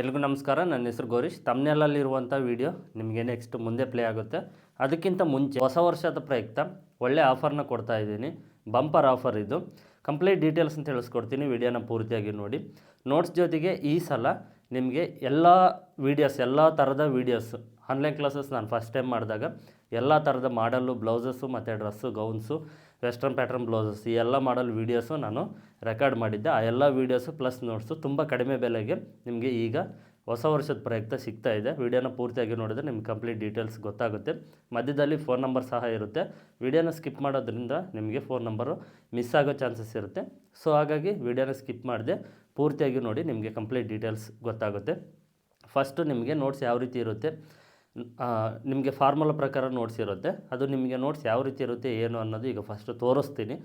ಎಲ್ರಿಗೂ ನಮಸ್ಕಾರ, ನನ್ನ ಹೆಸರು ಗೌರೀಶ್. ತಮ್ನೆಲಲ್ಲಿರುವಂಥ ವಿಡಿಯೋ ನಿಮಗೆ ನೆಕ್ಸ್ಟ್ ಮುಂದೆ ಪ್ಲೇ ಆಗುತ್ತೆ. ಅದಕ್ಕಿಂತ ಮುಂಚೆ ಹೊಸ ವರ್ಷದ ಪ್ರಯುಕ್ತ ಒಳ್ಳೆ ಆಫರ್ನ ಕೊಡ್ತಾ ಇದ್ದೀನಿ. ಬಂಪರ್ ಆಫರ್ ಇದು. ಕಂಪ್ಲೀಟ್ ಡೀಟೇಲ್ಸ್ ಅಂತ ತಿಳಿಸ್ಕೊಡ್ತೀನಿ, ವಿಡಿಯೋನ ಪೂರ್ತಿಯಾಗಿ ನೋಡಿ. ನೋಟ್ಸ್ ಜೊತೆಗೆ ಈ ಸಲ ನಿಮಗೆ ಎಲ್ಲ ವೀಡಿಯೋಸ್, ಎಲ್ಲ ಥರದ ವೀಡಿಯೋಸ್, ಆನ್ಲೈನ್ ಕ್ಲಾಸಸ್ ನಾನು ಫಸ್ಟ್ ಟೈಮ್ ಮಾಡಿದಾಗ, ಎಲ್ಲ ಥರದ ಮಾಡಲ್ಲು ಬ್ಲೌಸಸ್ಸು ಮತ್ತು dress, gowns western pattern blouses, ಈ ಎಲ್ಲ ಮಾಡಲ್ ವೀಡಿಯೋಸು ನಾನು ರೆಕಾರ್ಡ್ ಮಾಡಿದ್ದೆ. ಆ ಎಲ್ಲ ವೀಡಿಯೋಸು ಪ್ಲಸ್ ನೋಟ್ಸು ತುಂಬ ಕಡಿಮೆ ಬೆಲೆಗೆ ನಿಮಗೆ ಈಗ ಹೊಸ ವರ್ಷದ ಪ್ರಯುಕ್ತ ಸಿಗ್ತಾ ಇದೆ. ವಿಡಿಯೋನ ಪೂರ್ತಿಯಾಗಿ ನೋಡಿದ್ರೆ ನಿಮ್ಗೆ ಕಂಪ್ಲೀಟ್ ಡೀಟೇಲ್ಸ್ ಗೊತ್ತಾಗುತ್ತೆ. ಮಧ್ಯದಲ್ಲಿ ಫೋನ್ ನಂಬರ್ ಸಹ ಇರುತ್ತೆ. ವಿಡಿಯೋನ ಸ್ಕಿಪ್ ಮಾಡೋದ್ರಿಂದ ನಿಮಗೆ ಫೋನ್ ನಂಬರು ಮಿಸ್ ಆಗೋ ಚಾನ್ಸಸ್ ಇರುತ್ತೆ. ಸೊ ಹಾಗಾಗಿ ವಿಡಿಯೋನ ಸ್ಕಿಪ್ ಮಾಡಿದೆ. ಪೂರ್ತಿಯಾಗಿ ನೋಡಿ ನಿಮಗೆ ಕಂಪ್ಲೀಟ್ ಡೀಟೇಲ್ಸ್ ಗೊತ್ತಾಗುತ್ತೆ. ಫಸ್ಟು ನಿಮಗೆ ನೋಟ್ಸ್ ಯಾವ ರೀತಿ ಇರುತ್ತೆ? ನಿಮಗೆ ಫಾರ್ಮುಲಾ ಪ್ರಕಾರ ನೋಟ್ಸ್ ಇರುತ್ತೆ. ಅದು ನಿಮಗೆ ನೋಟ್ಸ್ ಯಾವ ರೀತಿ ಇರುತ್ತೆ, ಏನು ಅನ್ನೋದು ಈಗ ಫಸ್ಟು ತೋರಿಸ್ತೀನಿ.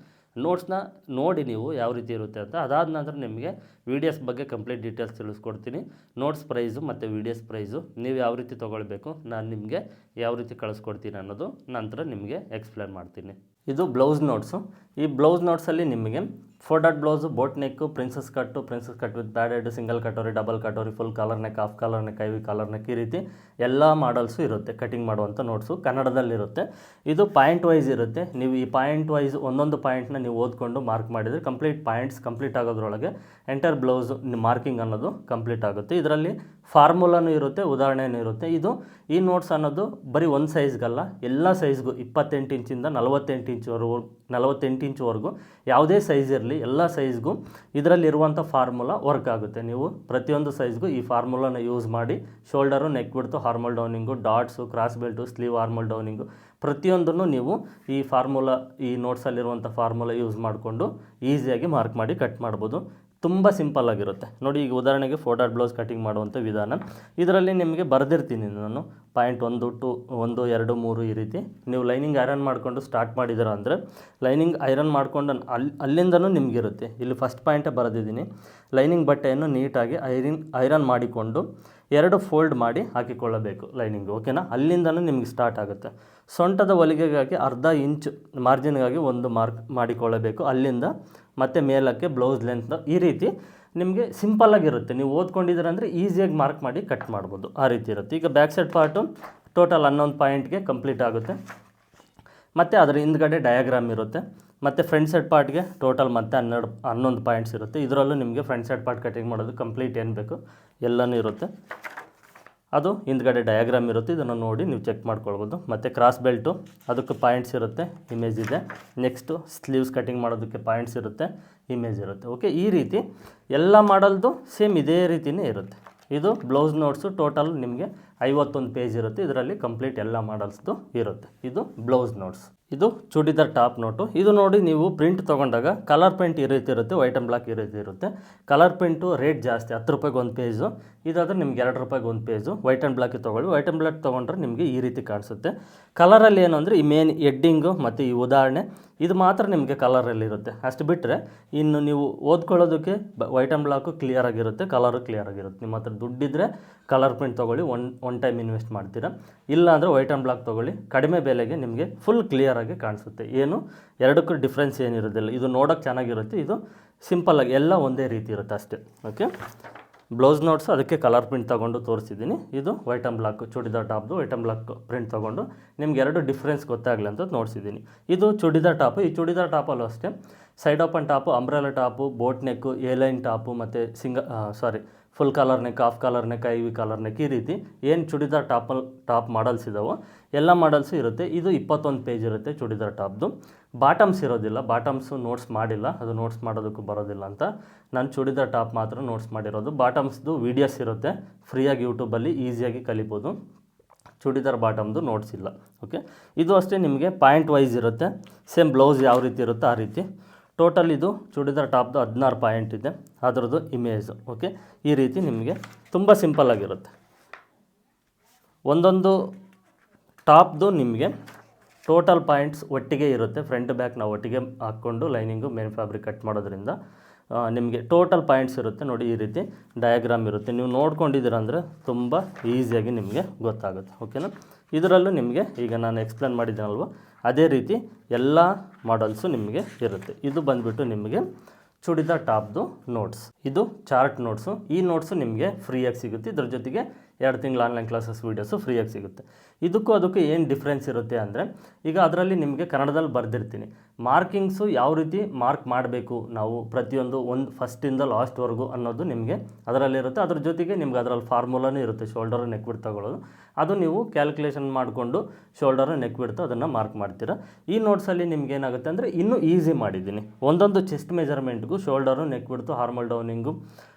ನೋಟ್ಸ್ನ ನೋಡಿ ನೀವು ಯಾವ ರೀತಿ ಇರುತ್ತೆ ಅಂತ. ಅದಾದ ನಂತರ ನಿಮಗೆ ವೀಡಿಯೋಸ್ ಬಗ್ಗೆ ಕಂಪ್ಲೀಟ್ ಡೀಟೇಲ್ಸ್ ತಿಳಿಸ್ಕೊಡ್ತೀನಿ. ನೋಟ್ಸ್ ಪ್ರೈಸು ಮತ್ತು ವೀಡಿಯೋಸ್ ಪ್ರೈಸು ನೀವು ಯಾವ ರೀತಿ ತೊಗೊಳ್ಬೇಕು, ನಾನು ನಿಮಗೆ ಯಾವ ರೀತಿ ಕಳಿಸ್ಕೊಡ್ತೀನಿ ಅನ್ನೋದು ನಂತರ ನಿಮಗೆ ಎಕ್ಸ್ಪ್ಲೇನ್ ಮಾಡ್ತೀನಿ. ಇದು ಬ್ಲೌಸ್ ನೋಟ್ಸು ಈ ಬ್ಲೌಸ್ ನೋಟ್ಸಲ್ಲಿ ನಿಮಗೆ four dot blouse boat neck princess cut princess cut with padded single katori double katori full collar neck half collar neck ivy collar neck ಈ ರೀತಿ ಎಲ್ಲ ಮಾಡಲ್ಸು ಇರುತ್ತೆ ಕಟಿಂಗ್ ಮಾಡುವಂಥ ನೋಟ್ಸು ಕನ್ನಡದಲ್ಲಿರುತ್ತೆ ಇದು ಪಾಯಿಂಟ್ ವೈಸ್ ಇರುತ್ತೆ. ನೀವು ಈ ಪಾಯಿಂಟ್ ವೈಸ್ ಒಂದೊಂದು ಪಾಯಿಂಟ್ನ ನೀವು ಓದ್ಕೊಂಡು ಮಾರ್ಕ್ ಮಾಡಿದರೆ ಕಂಪ್ಲೀಟ್ ಪಾಯಿಂಟ್ಸ್ ಕಂಪ್ಲೀಟ್ ಆಗೋದ್ರೊಳಗೆ ಎಂಟರ್ ಬ್ಲೌಸ್ ಮಾರ್ಕಿಂಗ್ ಅನ್ನೋದು ಕಂಪ್ಲೀಟ್ ಆಗುತ್ತೆ. ಇದರಲ್ಲಿ ಫಾರ್ಮುಲಾನು ಇರುತ್ತೆ ಉದಾಹರಣೆಯೂ ಇರುತ್ತೆ. ಇದು ಈ ನೋಟ್ಸ್ ಅನ್ನೋದು ಬರೀ ಒಂದು ಸೈಜ್ಗಲ್ಲ ಎಲ್ಲ ಸೈಜ್ಗೂ ಇಪ್ಪತ್ತೆಂಟು ಇಂಚಿಂದ ನಲವತ್ತೆಂಟು ಇಂಚ್ವರೆಗೂ ನಲವತ್ತೆಂಟು ಇಂಚ್ವರೆಗೂ ಯಾವುದೇ ಸೈಜ್ ಇರಲಿ ಎಲ್ಲ ಸೈಜ್ಗೂ ಇದರಲ್ಲಿರುವಂಥ ಫಾರ್ಮುಲಾ ವರ್ಕ್ ಆಗುತ್ತೆ. ನೀವು ಪ್ರತಿಯೊಂದು ಸೈಜ್ಗೂ ಈ ಫಾರ್ಮುಲಾನ ಯೂಸ್ ಮಾಡಿ shoulder neck width armhole downing darts cross belt sleeve armhole downing ಪ್ರತಿಯೊಂದನ್ನು ನೀವು ಈ ಫಾರ್ಮುಲಾ ಈ ನೋಟ್ಸಲ್ಲಿರುವಂಥ ಫಾರ್ಮುಲಾ ಯೂಸ್ ಮಾಡಿಕೊಂಡು ಈಸಿಯಾಗಿ ಮಾರ್ಕ್ ಮಾಡಿ ಕಟ್ ಮಾಡ್ಬೋದು. ತುಂಬ ಸಿಂಪಲ್ ಆಗಿರುತ್ತೆ. ನೋಡಿ, ಈಗ ಉದಾಹರಣೆಗೆ ಫೋಟೋ ಬ್ಲೌಸ್ ಕಟಿಂಗ್ ಮಾಡುವಂಥ ವಿಧಾನ. ಇದರಲ್ಲಿ ನಿಮಗೆ ಬರೆದಿರ್ತೀನಿ ನಾನು. ಪಾಯಿಂಟ್ ಒಂದು ಟು, ಒಂದು, ಎರಡು, ಮೂರು ಈ ರೀತಿ. ನೀವು ಲೈನಿಂಗ್ ಐರನ್ ಮಾಡಿಕೊಂಡು ಸ್ಟಾರ್ಟ್ ಮಾಡಿದ್ದೀರಾ ಅಂದರೆ, ಲೈನಿಂಗ್ ಐರನ್ ಮಾಡಿಕೊಂಡು ಅಲ್ಲಿ ಅಲ್ಲಿಂದನೂ ನಿಮಗಿರುತ್ತೆ. ಇಲ್ಲಿ ಫಸ್ಟ್ ಪಾಯಿಂಟೇ ಬರೆದಿದ್ದೀನಿ. ಲೈನಿಂಗ್ ಬಟ್ಟೆಯನ್ನು ನೀಟಾಗಿ ಐರಿನ್, ಐರನ್ ಮಾಡಿಕೊಂಡು ಎರಡು ಫೋಲ್ಡ್ ಮಾಡಿ ಹಾಕಿಕೊಳ್ಳಬೇಕು ಲೈನಿಂಗ್, ಓಕೆನಾ? ಅಲ್ಲಿಂದನೂ ನಿಮಗೆ ಸ್ಟಾರ್ಟ್ ಆಗುತ್ತೆ. ಸೊಂಟದ ಹೊಲಿಗೆಗಾಗಿ ಅರ್ಧ ಇಂಚ್ ಮಾರ್ಜಿನ್ಗಾಗಿ ಒಂದು ಮಾರ್ಕ್ ಮಾಡಿಕೊಳ್ಳಬೇಕು. ಅಲ್ಲಿಂದ ಮತ್ತು ಮೇಲಕ್ಕೆ ಬ್ಲೌಸ್ ಲೆಂತ್ ಈ ರೀತಿ ನಿಮಗೆ ಸಿಂಪಲ್ಲಾಗಿರುತ್ತೆ ನೀವು ಓದ್ಕೊಂಡಿದ್ದೀರ ಅಂದರೆ ಈಸಿಯಾಗಿ ಮಾರ್ಕ್ ಮಾಡಿ ಕಟ್ ಮಾಡ್ಬೋದು. ಆ ರೀತಿ ಇರುತ್ತೆ. ಈಗ ಬ್ಯಾಕ್ ಸೈಡ್ ಪಾರ್ಟು ಟೋಟಲ್ ಹನ್ನೊಂದು ಪಾಯಿಂಟ್ಗೆ ಕಂಪ್ಲೀಟ್ ಆಗುತ್ತೆ. ಮತ್ತು ಅದರ ಹಿಂದ್ಗಡೆ ಡಯಾಗ್ರಾಮ್ ಇರುತ್ತೆ. ಮತ್ತು ಫ್ರಂಟ್ ಸೈಡ್ ಪಾರ್ಟ್ಗೆ ಟೋಟಲ್ ಮತ್ತೆ ಹನ್ನೆರಡು, ಹನ್ನೊಂದು ಪಾಯಿಂಟ್ಸ್ ಇರುತ್ತೆ. ಇದರಲ್ಲೂ ನಿಮಗೆ ಫ್ರಂಟ್ ಸೈಡ್ ಪಾರ್ಟ್ ಕಟಿಂಗ್ ಮಾಡೋದು ಕಂಪ್ಲೀಟ್ ಏನು ಬೇಕು? ಎಲ್ಲನೂ ಇರುತ್ತೆ. ಅದು ಹಿಂದ್ಗಡೆ ಡಯಾಗ್ರಾಮ್ ಇರುತ್ತೆ, ಇದನ್ನು ನೋಡಿ ನೀವು ಚೆಕ್ ಮಾಡ್ಕೊಳ್ಬೋದು. ಮತ್ತು ಕ್ರಾಸ್ ಬೆಲ್ಟು ಅದಕ್ಕೆ ಪಾಯಿಂಟ್ಸ್ ಇರುತ್ತೆ ಇಮೇಜ್ ಇದೆ. ನೆಕ್ಸ್ಟು ಸ್ಲೀವ್ಸ್ ಕಟಿಂಗ್ ಮಾಡೋದಕ್ಕೆ ಪಾಯಿಂಟ್ಸ್ ಇರುತ್ತೆ ಇಮೇಜ್ ಇರುತ್ತೆ. ಓಕೆ ಈ ರೀತಿ ಎಲ್ಲ ಮಾಡಲ್ದು ಸೇಮ್ ಇದೇ ರೀತಿಯೇ ಇರುತ್ತೆ. ಇದು ಬ್ಲೌಸ್ ನೋಟ್ಸು ಟೋಟಲ್ ನಿಮಗೆ ಐವತ್ತೊಂದು ಪೇಜ್ ಇರುತ್ತೆ, ಇದರಲ್ಲಿ ಕಂಪ್ಲೀಟ್ ಎಲ್ಲ ಮಾಡಲ್ಸ್ದು ಇರುತ್ತೆ. ಇದು ಬ್ಲೌಸ್ ನೋಟ್ಸ್ ಇದು ಚೂಡಿದಾರ್ ಟಾಪ್ ನೋಟು. ಇದು ನೋಡಿ ನೀವು ಪ್ರಿಂಟ್ ತೊಗೊಂಡಾಗ ಕಲರ್ ಪ್ರಿಂಟ್ ಈ ರೀತಿ ಇರುತ್ತೆ, ವೈಟ್ ಆ್ಯಂಡ್ ಬ್ಲಾಕ್ ಈ ರೀತಿ ಇರುತ್ತೆ. ಕಲರ್ ಪ್ರಿಂಟು ರೇಟ್ ಜಾಸ್ತಿ, ಹತ್ತು ರೂಪಾಯಿಗೆ ಒಂದು ಪೇಜು. ಇದಾದರೆ ನಿಮ್ಗೆ ಎರಡು ರೂಪಾಯಿಗೆ ಒಂದು ಪೇಜು. ವೈಟ್ ಆ್ಯಂಡ್ ಬ್ಲಾಕಿಗೆ ತೊಗೊಳ್ಳಿ. ವೈಟ್ ಆ್ಯಂಡ್ ಬ್ಲಾಕ್ ತೊಗೊಂಡ್ರೆ ನಿಮಗೆ ಈ ರೀತಿ ಕಾಣಿಸುತ್ತೆ. ಕಲರಲ್ಲಿ ಏನು ಅಂದರೆ ಈ ಮೇನ್ ಎಡ್ಡಿಂಗು ಮತ್ತು ಈ ಉದಾಹರಣೆ. ಇದು ಮಾತ್ರ ನಿಮಗೆ ಕಲರಲ್ಲಿರುತ್ತೆ. ಅಷ್ಟು ಬಿಟ್ಟರೆ ಇನ್ನು ನೀವು ಓದ್ಕೊಳ್ಳೋದಕ್ಕೆ ವೈಟ್ ಆ್ಯಂಡ್ ಬ್ಲಾಕು ಕ್ಲಿಯರ್ ಆಗಿರುತ್ತೆ ಕಲರು ಕ್ಲಿಯರ್ ಆಗಿರುತ್ತೆ. ನಿಮ್ಮ ಹತ್ರ ದುಡ್ಡಿದ್ದರೆ ಕಲರ್ ಪ್ರಿಂಟ್ ತೊಗೊಳ್ಳಿ ಒನ್ ಒನ್ ಟೈಮ್ ಇನ್ವೆಸ್ಟ್ ಮಾಡ್ತೀರಾ. ಇಲ್ಲ ಅಂದರೆ ವೈಟ್ ಆ್ಯಂಡ್ ಬ್ಲಾಕ್ ತೊಗೊಳ್ಳಿ, ಕಡಿಮೆ ಬೆಲೆಗೆ ನಿಮಗೆ ಫುಲ್ ಕ್ಲಿಯರಾಗಿ ಕಾಣಿಸುತ್ತೆ. ಏನು? ಎರಡಕ್ಕೂ ಡಿಫ್ರೆನ್ಸ್ ಏನಿರೋದಿಲ್ಲ. ಇದು ನೋಡೋಕ್ಕೆ ಚೆನ್ನಾಗಿರುತ್ತೆ. ಇದು ಸಿಂಪಲ್ಲಾಗಿ ಎಲ್ಲ ಒಂದೇ ರೀತಿ ಇರುತ್ತೆ ಅಷ್ಟೇ. ಓಕೆ ಬ್ಲೌಸ್ ನೋಟ್ಸು ಅದಕ್ಕೆ ಕಲರ್ ಪ್ರಿಂಟ್ ತೊಗೊಂಡು ತೋರಿಸಿದ್ದೀನಿ. ಇದು ವೈಟ್ ಆ್ಯಂಡ್ ಬ್ಲಾಕ್ ಚೂಡಿದಾರ್ ಟಾಪ್ದು ವೈಟ್ ಆ್ಯಂಡ್ ಬ್ಲಾಕ್ ಪ್ರಿಂಟ್ ತೊಗೊಂಡು ನಿಮ್ಗೆ ಎರಡು ಡಿಫ್ರೆನ್ಸ್ ಗೊತ್ತಾಗಲಿ ಅಂತ ನೋಡಿಸಿದ್ದೀನಿ. ಇದು ಚೂಡಿದಾರ್ ಟಾಪು ಈ ಚೂಡಿದಾರ್ ಟಾಪಲ್ಲೂ ಅಷ್ಟೇ. Side open top umbrella top boat neck A line top ಮತ್ತು ಸಿಂಗ ಸಾರಿ full collar neck half collar neck I V collar neck ಈ ರೀತಿ ಏನು ಚೂಡಿದಾರ್ ಟಾಪಲ್ಲಿ ಟಾಪ್ ಮಾಡಲ್ಸ್ ಇದ್ದಾವೋ ಎಲ್ಲ ಮಾಡಲ್ಸು ಇರುತ್ತೆ. ಇದು ಇಪ್ಪತ್ತೊಂದು ಪೇಜ್ ಇರುತ್ತೆ ಚೂಡಿದಾರ್ ಟಾಪ್ದು ಬಾಟಮ್ಸ್ ಇರೋದಿಲ್ಲ, ಬಾಟಮ್ಸು ನೋಟ್ಸ್ ಮಾಡಿಲ್ಲ, ಅದು ನೋಟ್ಸ್ ಮಾಡೋದಕ್ಕೂ ಬರೋದಿಲ್ಲ ಅಂತ. ನಾನು ಚೂಡಿದಾರ್ ಟಾಪ್ ಮಾತ್ರ ನೋಟ್ಸ್ ಮಾಡಿರೋದು. ಬಾಟಮ್ಸ್ದು ವೀಡಿಯೋಸ್ ಇರುತ್ತೆ, ಫ್ರೀಯಾಗಿ ಯೂಟ್ಯೂಬಲ್ಲಿ ಈಸಿಯಾಗಿ ಕಲಿಬೋದು. ಚೂಡಿದಾರ್ ಬಾಟಮ್ದು ನೋಟ್ಸ್ ಇಲ್ಲ, ಓಕೆ? ಇದು ಅಷ್ಟೇ ನಿಮಗೆ ಪಾಯಿಂಟ್ ವೈಸ್ ಇರುತ್ತೆ. ಸೇಮ್ ಬ್ಲೌಸ್ ಯಾವ ರೀತಿ ಇರುತ್ತೋ ಆ ರೀತಿ. ಟೋಟಲ್ ಇದು ಚೂಡಿದಾರ್ ಟಾಪ್ದು ಹದಿನಾರು ಪಾಯಿಂಟ್ ಇದೆ, ಅದರದ್ದು ಇಮೇಜು, ಓಕೆ? ಈ ರೀತಿ ನಿಮಗೆ ತುಂಬ ಸಿಂಪಲ್ಲಾಗಿರುತ್ತೆ ಒಂದೊಂದು ಟಾಪ್ದು ನಿಮಗೆ ಟೋಟಲ್ ಪಾಯಿಂಟ್ಸ್ ಒಟ್ಟಿಗೆ ಇರುತ್ತೆ. ಫ್ರಂಟ್ ಬ್ಯಾಕ್ ನಾವು ಒಟ್ಟಿಗೆ ಹಾಕ್ಕೊಂಡು ಲೈನಿಂಗು ಮೇನ್ ಫ್ಯಾಬ್ರಿಕ್ ಕಟ್ ಮಾಡೋದ್ರಿಂದ ನಿಮಗೆ ಟೋಟಲ್ ಪಾಯಿಂಟ್ಸ್ ಇರುತ್ತೆ. ನೋಡಿ ಈ ರೀತಿ ಡಯಾಗ್ರಾಮ್ ಇರುತ್ತೆ. ನೀವು ನೋಡ್ಕೊಂಡಿದ್ದೀರ ಅಂದರೆ ತುಂಬ ಈಸಿಯಾಗಿ ನಿಮಗೆ ಗೊತ್ತಾಗುತ್ತೆ. ಓಕೆನಾ? ಇದರಲ್ಲೂ ನಿಮಗೆ ಈಗ ನಾನು ಎಕ್ಸ್ಪ್ಲೇನ್ ಮಾಡಿದ್ದೀನಲ್ವ? ಅದೇ ರೀತಿ ಎಲ್ಲ ಮಾಡಲ್ಸು ನಿಮಗೆ ಇರುತ್ತೆ. ಇದು ಬಂದುಬಿಟ್ಟು ನಿಮಗೆ ಚೂಡಿದಾರ್ ಟಾಪ್ದು ನೋಟ್ಸ್. ಇದು ಚಾರ್ಟ್ ನೋಟ್ಸು. ಈ ನೋಟ್ಸು ನಿಮಗೆ ಫ್ರೀಯಾಗಿ ಸಿಗುತ್ತೆ. ಇದ್ರ ಜೊತೆಗೆ ಎರಡು ತಿಂಗಳು ಆನ್ಲೈನ್ ಕ್ಲಾಸಸ್ ವೀಡಿಯೋಸು ಫ್ರೀಯಾಗಿ ಸಿಗುತ್ತೆ. ಇದಕ್ಕೂ ಅದಕ್ಕೂ ಏನು ಡಿಫ್ರೆನ್ಸ್ ಇರುತ್ತೆ ಅಂದರೆ, ಈಗ ಅದರಲ್ಲಿ ನಿಮಗೆ ಕನ್ನಡದಲ್ಲಿ ಬರೆದಿರ್ತೀನಿ. ಮಾರ್ಕಿಂಗ್ಸು ಯಾವ ರೀತಿ ಮಾರ್ಕ್ ಮಾಡಬೇಕು ನಾವು ಪ್ರತಿಯೊಂದು ಒಂದು ಫಸ್ಟಿಂದ ಲಾಸ್ಟ್ವರೆಗೂ ಅನ್ನೋದು ನಿಮಗೆ ಅದರಲ್ಲಿರುತ್ತೆ ಅದ್ರ ಜೊತೆಗೆ ನಿಮ್ಗೆ ಅದರಲ್ಲಿ ಫಾರ್ಮುಲಾನೂ ಇರುತ್ತೆ ಶೋಲ್ಡರ್ ನೆಕ್ ಬಿಡ್ ತಗೊಳ್ಳೋದು ಅದು ನೀವು ಕ್ಯಾಲ್ಕುಲೇಷನ್ ಮಾಡಿಕೊಂಡು ಶೋಲ್ಡರ್ ನೆಕ್ ಬಿಡ್ತು ಅದನ್ನು ಮಾರ್ಕ್ ಮಾಡ್ತೀರಾ. ಈ ನೋಟ್ಸಲ್ಲಿ ನಿಮ್ಗೆ ಏನಾಗುತ್ತೆ ಅಂದರೆ ಇನ್ನೂ ಈಸಿ ಮಾಡಿದ್ದೀನಿ. ಒಂದೊಂದು chest ಮೆಜರ್ಮೆಂಟ್ಗೂ shoulder neck width armhole downing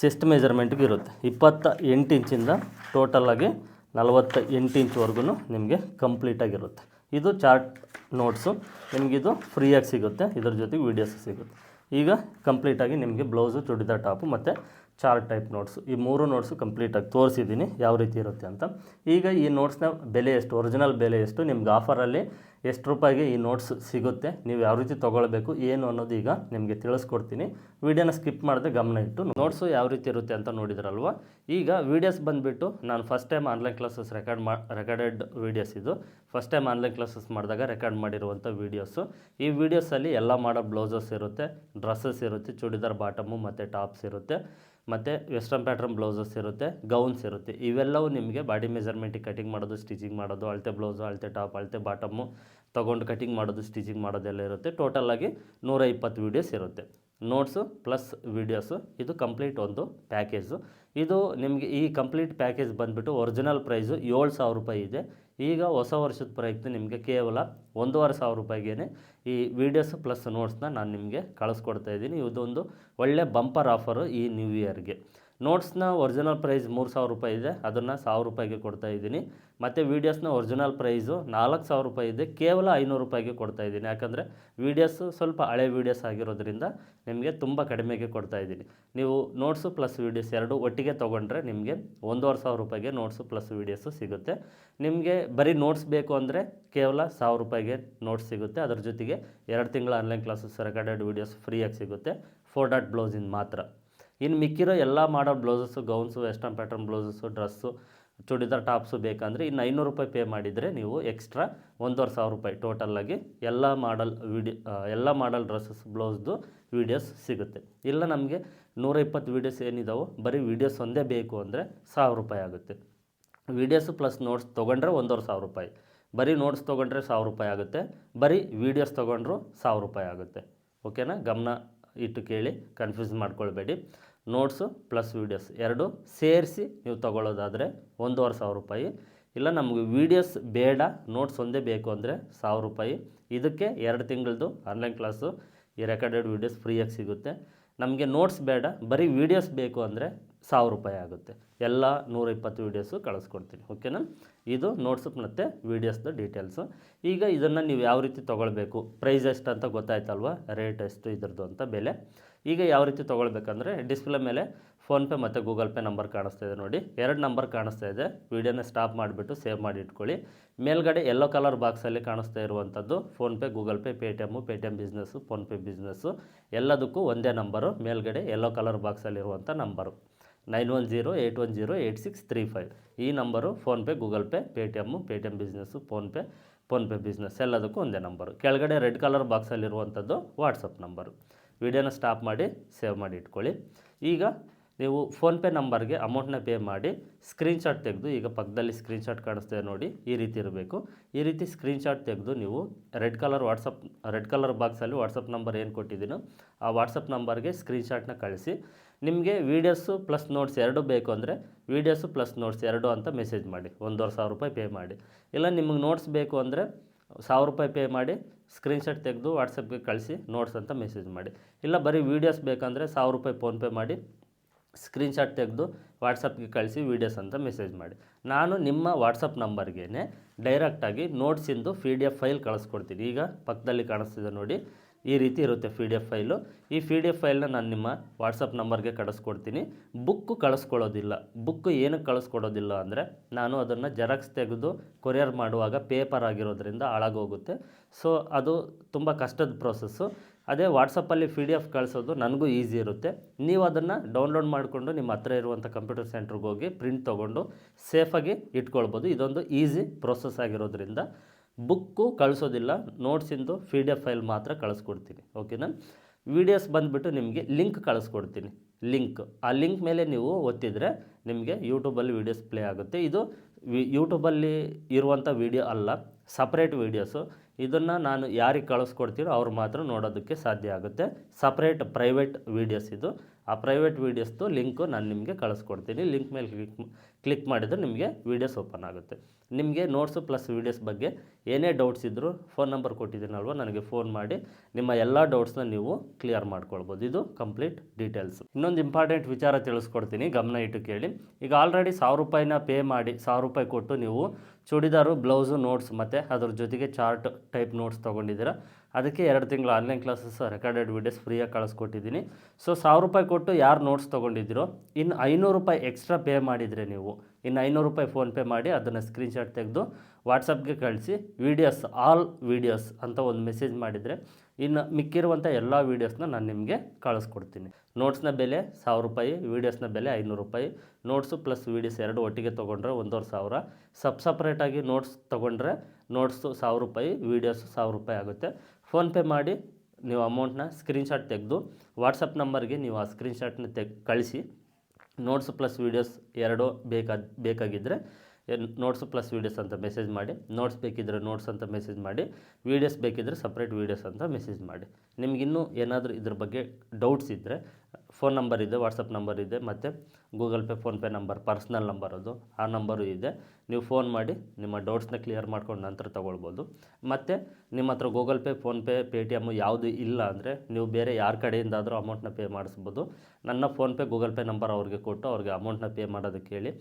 chest ಮೆಜರ್ಮೆಂಟ್ಗೆ ಇರುತ್ತೆ. ಇಪ್ಪತ್ತ ಎಂಟು ಇಂಚಿಂದ ಟೋಟಲಾಗಿ ನಲವತ್ತ ಎಂಟು ಇಂಚ್ವರೆಗೂ ನಿಮಗೆ ಕಂಪ್ಲೀಟಾಗಿರುತ್ತೆ ಇದು ಚಾರ್ಟ್ ನೋಟ್ಸು ನಿಮಗಿದು ಫ್ರೀಯಾಗಿ ಸಿಗುತ್ತೆ. ಇದ್ರ ಜೊತೆಗೆ ವಿಡಿಯೋಸ್ ಸಿಗುತ್ತೆ. ಈಗ ಕಂಪ್ಲೀಟಾಗಿ ನಿಮಗೆ ಬ್ಲೌಸು ಚೂಡಿದಾರ್ ಟಾಪು ಮತ್ತು ಚಾರ್ಟ್ ಟೈಪ್ ನೋಟ್ಸು. ಈ ಮೂರು ನೋಟ್ಸು ಕಂಪ್ಲೀಟಾಗಿ ತೋರಿಸಿದ್ದೀನಿ ಯಾವ ರೀತಿ ಇರುತ್ತೆ ಅಂತ. ಈಗ ಈ ನೋಟ್ಸ್ನ ಬೆಲೆ ಎಷ್ಟು, ಒರಿಜಿನಲ್ ಬೆಲೆ ಎಷ್ಟು, ನಿಮ್ಗೆ ಆಫರಲ್ಲಿ ಎಷ್ಟು ರೂಪಾಯಿಗೆ ಈ ನೋಟ್ಸ್ ಸಿಗುತ್ತೆ, ನೀವು ಯಾವ ರೀತಿ ತೊಗೊಳ್ಬೇಕು, ಏನು ಅನ್ನೋದು ಈಗ ನಿಮಗೆ ತಿಳಿಸ್ಕೊಡ್ತೀನಿ. ವೀಡಿಯೋನ ಸ್ಕಿಪ್ ಮಾಡದೆ ಗಮನ ಇಟ್ಟು ನೋಟ್ಸು ಯಾವ ರೀತಿ ಇರುತ್ತೆ ಅಂತ ನೋಡಿದ್ರಲ್ವ? ಈಗ ವೀಡಿಯೋಸ್ ಬಂದುಬಿಟ್ಟು ನಾನು first time online classes record ಮಾ, ರೆಕಾರ್ಡೆಡ್ ವೀಡಿಯೋಸ್ ಇದು. ಫಸ್ಟ್ ಟೈಮ್ ಆನ್ಲೈನ್ ಕ್ಲಾಸಸ್ ಮಾಡಿದಾಗ ರೆಕಾರ್ಡ್ ಮಾಡಿರುವಂಥ ವೀಡಿಯೋಸು. ಈ ವೀಡಿಯೋಸಲ್ಲಿ ಎಲ್ಲ ಮಾಡೋ ಬ್ಲೌಸಸ್ ಇರುತ್ತೆ, ಡ್ರೆಸ್ಸಸ್ ಇರುತ್ತೆ, ಚೂಡಿದಾರ್ ಬಾಟಮು ಮತ್ತು ಟಾಪ್ಸ್ ಇರುತ್ತೆ. ಮತ್ತು ವೆಸ್ಟರ್ನ್ ಪ್ಯಾಟ್ರನ್ ಬ್ಲೌಸಸ್ ಇರುತ್ತೆ ಗೌನ್ಸ್ ಇರುತ್ತೆ. ಇವೆಲ್ಲವೂ ನಿಮಗೆ ಬಾಡಿ ಮೆಜರ್ಮೆಂಟಿಗೆ ಕಟಿಂಗ್ ಮಾಡೋದು ಸ್ಟಿಚಿಂಗ್ ಮಾಡೋದು, ಅಳತೆ ಬ್ಲೌಸು ಅಳತೆ ಟಾಪ್ ಅಳತೆ ಬಾಟಮು ತೊಗೊಂಡು ಕಟಿಂಗ್ ಮಾಡೋದು ಸ್ಟಿಚಿಂಗ್ ಮಾಡೋದೆಲ್ಲ ಇರುತ್ತೆ. ಟೋಟಲಾಗಿ ನೂರ ಇಪ್ಪತ್ತು ವೀಡಿಯೋಸ್ ಇರುತ್ತೆ. ನೋಟ್ಸು ಪ್ಲಸ್ ವೀಡಿಯೋಸು ಇದು ಕಂಪ್ಲೀಟ್ ಒಂದು ಪ್ಯಾಕೇಜು ಇದು ನಿಮಗೆ ಈ ಕಂಪ್ಲೀಟ್ ಪ್ಯಾಕೇಜ್ ಬಂದುಬಿಟ್ಟು ಒರಿಜಿನಲ್ ಪ್ರೈಸು ಏಳು ರೂಪಾಯಿ ಇದೆ. ಈಗ ಹೊಸ ವರ್ಷದ ಪ್ರಯುಕ್ತ ನಿಮಗೆ ಕೇವಲ ಒಂದೂವರೆ ಸಾವಿರ ರೂಪಾಯಿಗೇನೆ ಈ ವೀಡಿಯೋಸ್ ಪ್ಲಸ್ ನೋಟ್ಸ್ನ ನಾನು ನಿಮಗೆ ಕಳಿಸ್ಕೊಡ್ತಾ ಇದ್ದೀನಿ. ಇದೊಂದು ಒಳ್ಳೆ ಬಂಪರ್ ಆಫರು ಈ ನ್ಯೂ ಇಯರ್ಗೆ ನೋಟ್ಸ್ನ ಒರಿಜಿನಲ್ ಪ್ರೈಸ್ ಮೂರು ಸಾವಿರ ರೂಪಾಯಿ ಇದೆ. ಅದನ್ನು ಸಾವಿರ ರೂಪಾಯಿಗೆ ಕೊಡ್ತಾ ಇದ್ದೀನಿ. ಮತ್ತು ವೀಡಿಯೋಸ್ನ ಒರಿಜಿನಲ್ ಪ್ರೈಸು ನಾಲ್ಕು ಸಾವಿರ ರೂಪಾಯಿ ಇದೆ. ಕೇವಲ ಐನೂರು ರೂಪಾಯಿಗೆ ಕೊಡ್ತಾ ಇದ್ದೀನಿ. ಯಾಕಂದರೆ ವೀಡಿಯೋಸು ಸ್ವಲ್ಪ ಹಳೆ ವೀಡಿಯೋಸ್ ಆಗಿರೋದ್ರಿಂದ ನಿಮಗೆ ತುಂಬ ಕಡಿಮೆಗೆ ಕೊಡ್ತಾ ಇದ್ದೀನಿ. ನೀವು ನೋಟ್ಸು ಪ್ಲಸ್ ವೀಡಿಯೋಸ್ ಎರಡು ಒಟ್ಟಿಗೆ ತೊಗೊಂಡ್ರೆ ನಿಮಗೆ ಒಂದೂವರೆ ಸಾವಿರ ರೂಪಾಯಿಗೆ ನೋಟ್ಸು ಪ್ಲಸ್ ವೀಡಿಯೋಸು ಸಿಗುತ್ತೆ. ನಿಮಗೆ ಬರೀ ನೋಟ್ಸ್ ಬೇಕು ಅಂದರೆ ಕೇವಲ ಸಾವಿರ ರೂಪಾಯಿಗೆ ನೋಟ್ಸ್ ಸಿಗುತ್ತೆ. ಅದ್ರ ಜೊತೆಗೆ ಎರಡು ತಿಂಗಳ ಆನ್ಲೈನ್ ಕ್ಲಾಸಸ್ ರೆಕಾರ್ಡೆಡ್ ವೀಡಿಯೋಸ್ ಫ್ರೀಯಾಗಿ ಸಿಗುತ್ತೆ. ಫೋರ್ ಡಾಟ್ ಬ್ಲೌಸಿಂದ ಮಾತ್ರ. ಇನ್ನು ಮಿಕ್ಕಿರೋ ಎಲ್ಲ ಮಾಡೋ blouses, gowns, western pattern blouses, dress, churidar, tops ಬೇಕಂದರೆ ಇನ್ನು ಐನೂರು ರೂಪಾಯಿ ಪೇ ಮಾಡಿದರೆ ನೀವು ಎಕ್ಸ್ಟ್ರಾ ಒಂದೂವರೆ ಸಾವಿರ ರೂಪಾಯಿ ಟೋಟಲ್ಲಾಗಿ ಎಲ್ಲ ಮಾಡಲ್ ವಿಡಿಯೋ ಎಲ್ಲ ಮಾಡಲ್ ಡ್ರೆಸ್ಸಸ್, ಬ್ಲೌಸ್ದು ವೀಡಿಯೋಸ್ ಸಿಗುತ್ತೆ. ಇಲ್ಲ ನಮಗೆ ನೂರ ಇಪ್ಪತ್ತು ವೀಡಿಯೋಸ್ ಏನಿದಾವೋ, ಬರೀ ವೀಡಿಯೋಸ್ ಒಂದೇ ಬೇಕು ಅಂದರೆ ಸಾವಿರ ರೂಪಾಯಿ ಆಗುತ್ತೆ. ವೀಡಿಯೋಸು ಪ್ಲಸ್ ನೋಟ್ಸ್ ತೊಗೊಂಡ್ರೆ ಒಂದೂವರೆ ಸಾವಿರ ರೂಪಾಯಿ. ಬರೀ ನೋಟ್ಸ್ ತೊಗೊಂಡ್ರೆ ಸಾವಿರ ರೂಪಾಯಿ ಆಗುತ್ತೆ, ಬರೀ ವೀಡಿಯೋಸ್ ತೊಗೊಂಡ್ರು ಸಾವಿರ ರೂಪಾಯಿ ಆಗುತ್ತೆ. ಓಕೆನಾ? ಗಮನ ಇಟ್ಟು ಕೇಳಿ, ಕನ್ಫ್ಯೂಸ್ ಮಾಡ್ಕೊಳ್ಬೇಡಿ. ನೋಟ್ಸು ಪ್ಲಸ್ ವೀಡಿಯೋಸ್ ಎರಡು ಸೇರಿಸಿ ನೀವು ತಗೊಳ್ಳೋದಾದರೆ ಒಂದೂವರೆ ಸಾವಿರ ರೂಪಾಯಿ. ಇಲ್ಲ, ನಮಗೆ ವೀಡಿಯೋಸ್ ಬೇಡ ನೋಟ್ಸ್ ಒಂದೇ ಬೇಕು ಅಂದರೆ ಸಾವಿರ ರೂಪಾಯಿ. ಇದಕ್ಕೆ ಎರಡು ತಿಂಗಳದು ಆನ್ಲೈನ್ ಕ್ಲಾಸು ಈ ರೆಕಾರ್ಡೆಡ್ ವೀಡಿಯೋಸ್ ಫ್ರೀಯಾಗಿ ಸಿಗುತ್ತೆ. ನಮಗೆ ನೋಟ್ಸ್ ಬೇಡ, ಬರೀ ವೀಡಿಯೋಸ್ ಬೇಕು ಅಂದರೆ ಸಾವಿರ ರೂಪಾಯಿ ಆಗುತ್ತೆ. ಎಲ್ಲ ನೂರ ಇಪ್ಪತ್ತು ವೀಡಿಯೋಸು ಕಳಿಸ್ಕೊಡ್ತೀನಿ ಓಕೆನಾ ಇದು ನೋಟ್ಸು ಮತ್ತು ವೀಡಿಯೋಸ್ದು ಡೀಟೇಲ್ಸು ಈಗ ಇದನ್ನು ನೀವು ಯಾವ ರೀತಿ ತೊಗೊಳ್ಬೇಕು? ಪ್ರೈಸ್ ಎಷ್ಟು ಅಂತ ಗೊತ್ತಾಯ್ತಲ್ವ? ರೇಟ್ ಎಷ್ಟು ಇದ್ರದ್ದು ಅಂತ ಬೆಲೆ. ಈಗ ಯಾವ ರೀತಿ ತೊಗೊಳ್ಬೇಕಂದ್ರೆ ಡಿಸ್ಪ್ಲೇ ಮೇಲೆ ಫೋನ್ಪೇ ಮತ್ತು ಗೂಗಲ್ ಪೇ ನಂಬರ್ ಕಾಣಿಸ್ತಾ ಇದೆ ನೋಡಿ. ಎರಡು ನಂಬರ್ ಕಾಣಿಸ್ತಾ ಇದೆ. ವೀಡಿಯೋನ ಸ್ಟಾಪ್ ಮಾಡಿಬಿಟ್ಟು ಸೇವ್ ಮಾಡಿ ಇಟ್ಕೊಳ್ಳಿ. ಮೇಲ್ಗಡೆ ಎಲ್ಲೋ ಕಲರ್ ಬಾಕ್ಸಲ್ಲಿ ಕಾಣಿಸ್ತಾ ಇರುವಂಥದ್ದು PhonePe Google Pay Paytm Paytm business PhonePe business ಎಲ್ಲದಕ್ಕೂ ಒಂದೇ ನಂಬರು, ಮೇಲ್ಗಡೆ ಎಲ್ಲೋ colour ಬಾಕ್ಸಲ್ಲಿರುವಂಥ number. Nine one zero eight one zero eight six three five. ಈ number PhonePe Google Pay Paytm Paytm business PhonePe PhonePe business ಎಲ್ಲದಕ್ಕೂ ಒಂದೇ number. ಕೆಳಗಡೆ red colour ಬಾಕ್ಸಲ್ಲಿರುವಂಥದ್ದು WhatsApp number. ವಿಡಿಯೋನ ಸ್ಟಾಪ್ ಮಾಡಿ, ಸೇವ್ ಮಾಡಿ ಇಟ್ಕೊಳ್ಳಿ. ಈಗ ನೀವು ಫೋನ್ಪೇ ನಂಬರ್ಗೆ ಅಮೌಂಟ್ನ ಪೇ ಮಾಡಿ, ಸ್ಕ್ರೀನ್ಶಾಟ್ ತೆಗೆದು, ಈಗ ಪಕ್ಕದಲ್ಲಿ ಸ್ಕ್ರೀನ್ಶಾಟ್ ಕಾಣಿಸ್ತಿದೆ ನೋಡಿ, ಈ ರೀತಿ ಇರಬೇಕು. ಈ ರೀತಿ ಸ್ಕ್ರೀನ್ಶಾಟ್ ತೆಗೆದು ನೀವು red colour WhatsApp, red colour ಬಾಕ್ಸಲ್ಲಿ ವಾಟ್ಸಪ್ ನಂಬರ್ ಏನು ಕೊಟ್ಟಿದ್ದೀನೋ, ಆ ವಾಟ್ಸಪ್ ನಂಬರ್ಗೆ ಸ್ಕ್ರೀನ್ಶಾಟ್ನ ಕಳಿಸಿ. ನಿಮಗೆ ವೀಡಿಯೋಸು ಪ್ಲಸ್ ನೋಟ್ಸ್ ಎರಡು ಬೇಕು ಅಂದರೆ ವೀಡಿಯೋಸು ಪ್ಲಸ್ ನೋಟ್ಸ್ ಎರಡು ಅಂತ ಮೆಸೇಜ್ ಮಾಡಿ, ಒಂದೂವರೆ ಸಾವಿರ ರೂಪಾಯಿ ಪೇ ಮಾಡಿ. ಇಲ್ಲ ನಿಮಗೆ ನೋಟ್ಸ್ ಬೇಕು ಅಂದರೆ ಸಾವಿರ ರೂಪಾಯಿ ಪೇ ಮಾಡಿ, ಸ್ಕ್ರೀನ್ಶಾಟ್ ತೆಗೆದು ವಾಟ್ಸಪ್ಗೆ ಕಳಿಸಿ ನೋಟ್ಸ್ ಅಂತ ಮೆಸೇಜ್ ಮಾಡಿ. ಇಲ್ಲ ಬರೀ ವೀಡಿಯೋಸ್ ಬೇಕಂದರೆ ಸಾವಿರ ರೂಪಾಯಿ ಫೋನ್ಪೇ ಮಾಡಿ ಸ್ಕ್ರೀನ್ಶಾಟ್ ತೆಗೆದು ವಾಟ್ಸಪ್ಗೆ ಕಳಿಸಿ ವೀಡಿಯೋಸ್ ಅಂತ ಮೆಸೇಜ್ ಮಾಡಿ. ನಾನು ನಿಮ್ಮ ವಾಟ್ಸಪ್ ನಂಬರ್ಗೇ ಡೈರೆಕ್ಟಾಗಿ ನೋಟ್ಸಿಂದು ಪಿ ಡಿ ಎಫ್ ಫೈಲ್ ಕಳಿಸ್ಕೊಡ್ತೀನಿ. ಈಗ ಪಕ್ಕದಲ್ಲಿ ಕಾಣಿಸ್ತಿದೆ ನೋಡಿ, ಈ ರೀತಿ ಇರುತ್ತೆ ಪಿ ಡಿ ಎಫ್ ಫೈಲು ಈ ಪಿ ಡಿ ಎಫ್ ಫೈಲ್ನ ನಾನು ನಿಮ್ಮ ವಾಟ್ಸಪ್ ನಂಬರ್ಗೆ ಕಳಿಸ್ಕೊಡ್ತೀನಿ. ಬುಕ್ಕು ಕಳಿಸ್ಕೊಳ್ಳೋದಿಲ್ಲ. ಬುಕ್ಕು ಏನಕ್ಕೆ ಕಳಿಸ್ಕೊಡೋದಿಲ್ಲ ಅಂದರೆ ನಾನು ಅದನ್ನು ಜೆರಾಕ್ಸ್ ತೆಗೆದು ಕೊರಿಯರ್ ಮಾಡುವಾಗ ಪೇಪರ್ ಆಗಿರೋದ್ರಿಂದ ಹಾಳಾಗೋಗುತ್ತೆ. ಸೊ ಅದು ತುಂಬ ಕಷ್ಟದ ಪ್ರೋಸೆಸ್ಸು ಅದೇ ವಾಟ್ಸಪ್ಪಲ್ಲಿ ಪಿ ಡಿ ಎಫ್ ಕಳಿಸೋದು ನನಗೂ ಈಸಿ ಇರುತ್ತೆ. ನೀವು ಅದನ್ನು ಡೌನ್ಲೋಡ್ ಮಾಡಿಕೊಂಡು ನಿಮ್ಮ ಹತ್ರ ಇರುವಂಥ ಕಂಪ್ಯೂಟರ್ ಸೆಂಟ್ರಿಗೆ ಹೋಗಿ ಪ್ರಿಂಟ್ ತೊಗೊಂಡು ಸೇಫಾಗಿ ಇಟ್ಕೊಳ್ಬೋದು. ಇದೊಂದು ಈಸಿ ಪ್ರೋಸೆಸ್ ಆಗಿರೋದ್ರಿಂದ ಬುಕ್ಕು ಕಳಿಸೋದಿಲ್ಲ. ನೋಟ್ಸಿಂದು ಪಿ ಡಿ ಎಫ್ ಫೈಲ್ ಮಾತ್ರ ಕಳಿಸ್ಕೊಡ್ತೀನಿ. ಓಕೆನಾ? ವಿಡಿಯೋಸ್ ಬಂದುಬಿಟ್ಟು ನಿಮಗೆ ಲಿಂಕ್ ಕಳಿಸ್ಕೊಡ್ತೀನಿ. ಲಿಂಕ್. ಆ ಲಿಂಕ್ ಮೇಲೆ ನೀವು ಒತ್ತಿದರೆ ನಿಮಗೆ ಯೂಟ್ಯೂಬಲ್ಲಿ ವೀಡಿಯೋಸ್ ಪ್ಲೇ ಆಗುತ್ತೆ. ಇದು ವಿ ಯೂಟ್ಯೂಬಲ್ಲಿ ಇರುವಂಥ ವೀಡಿಯೋ ಅಲ್ಲ, ಸಪ್ರೇಟ್ ವೀಡಿಯೋಸು. ಇದನ್ನು ನಾನು ಯಾರಿಗೆ ಕಳಿಸ್ಕೊಡ್ತೀರೋ ಅವ್ರು ಮಾತ್ರ ನೋಡೋದಕ್ಕೆ ಸಾಧ್ಯ ಆಗುತ್ತೆ. ಸಪ್ರೇಟ್ ಪ್ರೈವೇಟ್ ವೀಡಿಯೋಸ್ ಇದು. ಆ ಪ್ರೈವೇಟ್ ವೀಡಿಯೋಸ್ದು ಲಿಂಕು ನಾನು ನಿಮಗೆ ಕಳಿಸ್ಕೊಡ್ತೀನಿ. ಲಿಂಕ್ ಮೇಲೆ ಕ್ಲಿಕ್ ಕ್ಲಿಕ್ ಮಾಡಿದರೆ ನಿಮಗೆ ವೀಡಿಯೋಸ್ ಓಪನ್ ಆಗುತ್ತೆ. ನಿಮಗೆ ನೋಟ್ಸು ಪ್ಲಸ್ ವೀಡಿಯೋಸ್ ಬಗ್ಗೆ ಏನೇ ಡೌಟ್ಸ್ ಇದ್ದರೂ ಫೋನ್ ನಂಬರ್ ಕೊಟ್ಟಿದ್ದೀನಲ್ವ, ನನಗೆ ಫೋನ್ ಮಾಡಿ ನಿಮ್ಮ ಎಲ್ಲ ಡೌಟ್ಸ್ನ ನೀವು ಕ್ಲಿಯರ್ ಮಾಡ್ಕೊಳ್ಬೋದು. ಇದು ಕಂಪ್ಲೀಟ್ ಡೀಟೇಲ್ಸ್ ಇನ್ನೊಂದು ಇಂಪಾರ್ಟೆಂಟ್ ವಿಚಾರ ತಿಳಿಸ್ಕೊಡ್ತೀನಿ, ಗಮನ ಇಟ್ಟು ಕೇಳಿ. ಈಗ ಆಲ್ರೆಡಿ ಸಾವಿರ ರೂಪಾಯಿನ ಪೇ ಮಾಡಿ, ಸಾವಿರ ರೂಪಾಯಿ ಕೊಟ್ಟು ನೀವು ಚೂಡಿದಾರು ಬ್ಲೌಸು ನೋಟ್ಸ್ ಮತ್ತು ಅದ್ರ ಜೊತೆಗೆ ಚಾರ್ಟ್ ಟೈಪ್ ನೋಟ್ಸ್ ತೊಗೊಂಡಿದ್ದೀರಾ? ಅದಕ್ಕೆ ಎರಡು ತಿಂಗಳು ಆನ್ಲೈನ್ ಕ್ಲಾಸಸ್ ರೆಕಾರ್ಡೆಡ್ ವೀಡಿಯೋಸ್ ಫ್ರೀಯಾಗಿ ಕಳಿಸ್ಕೊಟ್ಟಿದ್ದೀನಿ. ಸೊ ಸಾವಿರ ರೂಪಾಯಿ ಕೊಟ್ಟು ಯಾರು ನೋಟ್ಸ್ ತೊಗೊಂಡಿದ್ದೀರೋ ಇನ್ನು ಐನೂರು ರೂಪಾಯಿ ಎಕ್ಸ್ಟ್ರಾ ಪೇ ಮಾಡಿದರೆ ನೀವು. ಇನ್ನು ಐನೂರು ರೂಪಾಯಿ ಫೋನ್ಪೇ ಮಾಡಿ ಅದನ್ನು ಸ್ಕ್ರೀನ್ಶಾಟ್ ತೆಗೆದು ವಾಟ್ಸಪ್ಗೆ ಕಳಿಸಿ ವೀಡಿಯೋಸ್ ಆಲ್ ವೀಡಿಯೋಸ್ ಅಂತ ಒಂದು ಮೆಸೇಜ್ ಮಾಡಿದರೆ, ಇನ್ನು ಮಿಕ್ಕಿರುವಂಥ ಎಲ್ಲ ವೀಡಿಯೋಸ್ನ ನಾನು ನಿಮಗೆ ಕಳಿಸ್ಕೊಡ್ತೀನಿ. ನೋಟ್ಸ್ನ ಬೆಲೆ ಸಾವಿರ ರೂಪಾಯಿ ವೀಡಿಯೋಸ್ನ ಬೆಲೆ ಐನೂರು ರೂಪಾಯಿ. ನೋಟ್ಸು ಪ್ಲಸ್ ವೀಡಿಯೋಸ್ ಎರಡು ಒಟ್ಟಿಗೆ ತೊಗೊಂಡ್ರೆ ಒಂದೂವರೆ ಸಾವಿರ. ಸಪ್ ಸಪ್ರೇಟಾಗಿ ನೋಟ್ಸ್ ತೊಗೊಂಡ್ರೆ ನೋಟ್ಸು ಸಾವಿರ ರೂಪಾಯಿ ವೀಡಿಯೋಸು ಸಾವಿರ ರೂಪಾಯಿ ಆಗುತ್ತೆ. ಫೋನ್ಪೇ ಮಾಡಿ ನೀವು ಅಮೌಂಟ್ನ ಸ್ಕ್ರೀನ್ಶಾಟ್ ತೆಗೆದು ವಾಟ್ಸಪ್ ನಂಬರ್ಗೆ ನೀವು ಆ ಸ್ಕ್ರೀನ್ಶಾಟ್ನ ತೆಗ್, ಕಳಿಸಿ. ನೋಟ್ಸ್ ಪ್ಲಸ್ ವೀಡಿಯೋಸ್ ಎರಡು ಬೇಕಾದ ಬೇಕಾಗಿದ್ದರೆ ನೋಟ್ಸ್ ಪ್ಲಸ್ ವೀಡಿಯೋಸ್ ಅಂತ ಮೆಸೇಜ್ ಮಾಡಿ ನೋಟ್ಸ್ ಬೇಕಿದ್ದರೆ ನೋಟ್ಸ್ ಅಂತ ಮೆಸೇಜ್ ಮಾಡಿ ವೀಡಿಯೋಸ್ ಬೇಕಿದ್ದರೆ ಸಪ್ರೇಟ್ ವೀಡಿಯೋಸ್ ಅಂತ ಮೆಸೇಜ್ ಮಾಡಿ. ನಿಮಗಿನ್ನೂ ಏನಾದರೂ ಇದ್ರ ಬಗ್ಗೆ ಡೌಟ್ಸ್ ಇದ್ದರೆ ಫೋನ್ ನಂಬರ್ ಇದೆ ವಾಟ್ಸಪ್ ನಂಬರ್ ಇದೆ, ಮತ್ತು Google Pay PhonePe number personal number ಅದು, ಆ ನಂಬರು ಇದೆ. ನೀವು ಫೋನ್ ಮಾಡಿ, ನಿಮ್ಮ ಡೌಟ್ಸ್ನ ಕ್ಲಿಯರ್ ಮಾಡ್ಕೊಂಡು ನಂತರ ತೊಗೊಳ್ಬೋದು. ಮತ್ತು ನಿಮ್ಮ ಹತ್ರ Google Pay PhonePe Paytm ಯಾವುದು ಇಲ್ಲ ಅಂದರೆ ನೀವು ಬೇರೆ ಯಾರ ಕಡೆಯಿಂದಾದರೂ ಅಮೌಂಟ್ನ ಪೇ ಮಾಡಿಸ್ಬೋದು. ನನ್ನ ಫೋನ್ಪೇ ಗೂಗಲ್ ಪೇ ನಂಬರ್ ಅವ್ರಿಗೆ ಕೊಟ್ಟು ಅವ್ರಿಗೆ ಅಮೌಂಟ್ನ ಪೇ ಮಾಡೋದಕ್ಕೆ ಹೇಳಿ.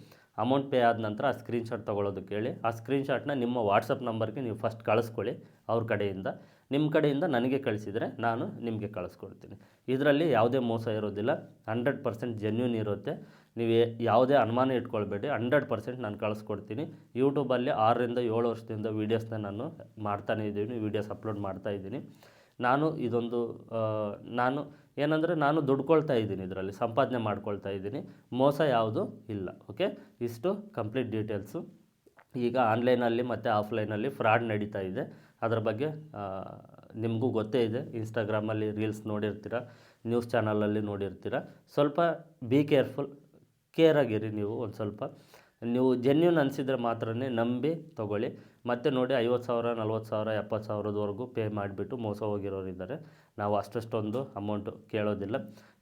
ಅಮೌಂಟ್ ಪೇ ಆದ ನಂತರ ಆ ಸ್ಕ್ರೀನ್ಶಾಟ್ ತೊಗೊಳೋದಕ್ಕೆ ಹೇಳಿ. ಆ ಸ್ಕ್ರೀನ್ಶಾಟ್ನ ನಿಮ್ಮ ವಾಟ್ಸಪ್ ನಂಬರ್ಗೆ ನೀವು ಫಸ್ಟ್ ಕಳಿಸ್ಕೊಳ್ಳಿ ಅವ್ರ ಕಡೆಯಿಂದ. ನಿಮ್ಮ ಕಡೆಯಿಂದ ನನಗೆ ಕಳಿಸಿದರೆ ನಾನು ನಿಮಗೆ ಕಳಿಸ್ಕೊಡ್ತೀನಿ. ಇದರಲ್ಲಿ ಯಾವುದೇ ಮೋಸ ಇರೋದಿಲ್ಲ. ಹಂಡ್ರೆಡ್ ಪರ್ಸೆಂಟ್ ಜೆನ್ಯೂನ್ ಇರುತ್ತೆ. ನೀವು ಯಾವುದೇ ಅನುಮಾನ ಇಟ್ಕೊಳ್ಬೇಡಿ. ಹಂಡ್ರೆಡ್ ಪರ್ಸೆಂಟ್ ನಾನು ಕಳಿಸ್ಕೊಡ್ತೀನಿ. ಯೂಟ್ಯೂಬಲ್ಲಿ ಆರರಿಂದ ಏಳು ವರ್ಷದಿಂದ ವೀಡಿಯೋಸ್ನ ನಾನು ಮಾಡ್ತಾನೇ ಇದ್ದೀನಿ. ವೀಡಿಯೋಸ್ ಅಪ್ಲೋಡ್ ಮಾಡ್ತಾ ಇದ್ದೀನಿ. ನಾನು ಇದೊಂದು ನಾನು ಏನಂದರೆ ನಾನು ದುಡ್ಕೊಳ್ತಾ ಇದ್ದೀನಿ ಇದರಲ್ಲಿ. ಸಂಪಾದನೆ ಮಾಡ್ಕೊಳ್ತಾ ಇದ್ದೀನಿ. ಮೋಸ ಯಾವುದು ಇಲ್ಲ. ಓಕೆ ಇಷ್ಟು ಕಂಪ್ಲೀಟ್ ಡೀಟೇಲ್ಸು ಈಗ ಆನ್ಲೈನಲ್ಲಿ ಮತ್ತು ಆಫ್ಲೈನಲ್ಲಿ ಫ್ರಾಡ್ ನಡೀತಾ ಇದೆ. ಅದರ ಬಗ್ಗೆ ನಿಮಗೂ ಗೊತ್ತೇ ಇದೆ. ಇನ್ಸ್ಟಾಗ್ರಾಮಲ್ಲಿ ರೀಲ್ಸ್ ನೋಡಿರ್ತೀರ ನ್ಯೂಸ್ ಚಾನಲಲ್ಲಿ ನೋಡಿರ್ತೀರ. ಸ್ವಲ್ಪ ಬಿ ಕೇರ್ಫುಲ್ ಕೇರ್ ಆಗಿರಿ ನೀವು ಒಂದು ಸ್ವಲ್ಪ. ನೀವು ಜೆನ್ಯೂನ್ ಅನಿಸಿದರೆ ಮಾತ್ರ ನಂಬಿ ತೊಗೊಳ್ಳಿ. ಮತ್ತೆ ನೋಡಿ ಐವತ್ತು ಸಾವಿರ, ನಲ್ವತ್ತು ಸಾವಿರ, ಎಪ್ಪತ್ತು ಸಾವಿರದವರೆಗೂ ಪೇ ಮಾಡಿಬಿಟ್ಟು ಮೋಸ ಹೋಗಿರೋರಿದ್ದಾರೆ. ನಾವು ಅಷ್ಟಷ್ಟೊಂದು ಅಮೌಂಟು ಕೇಳೋದಿಲ್ಲ.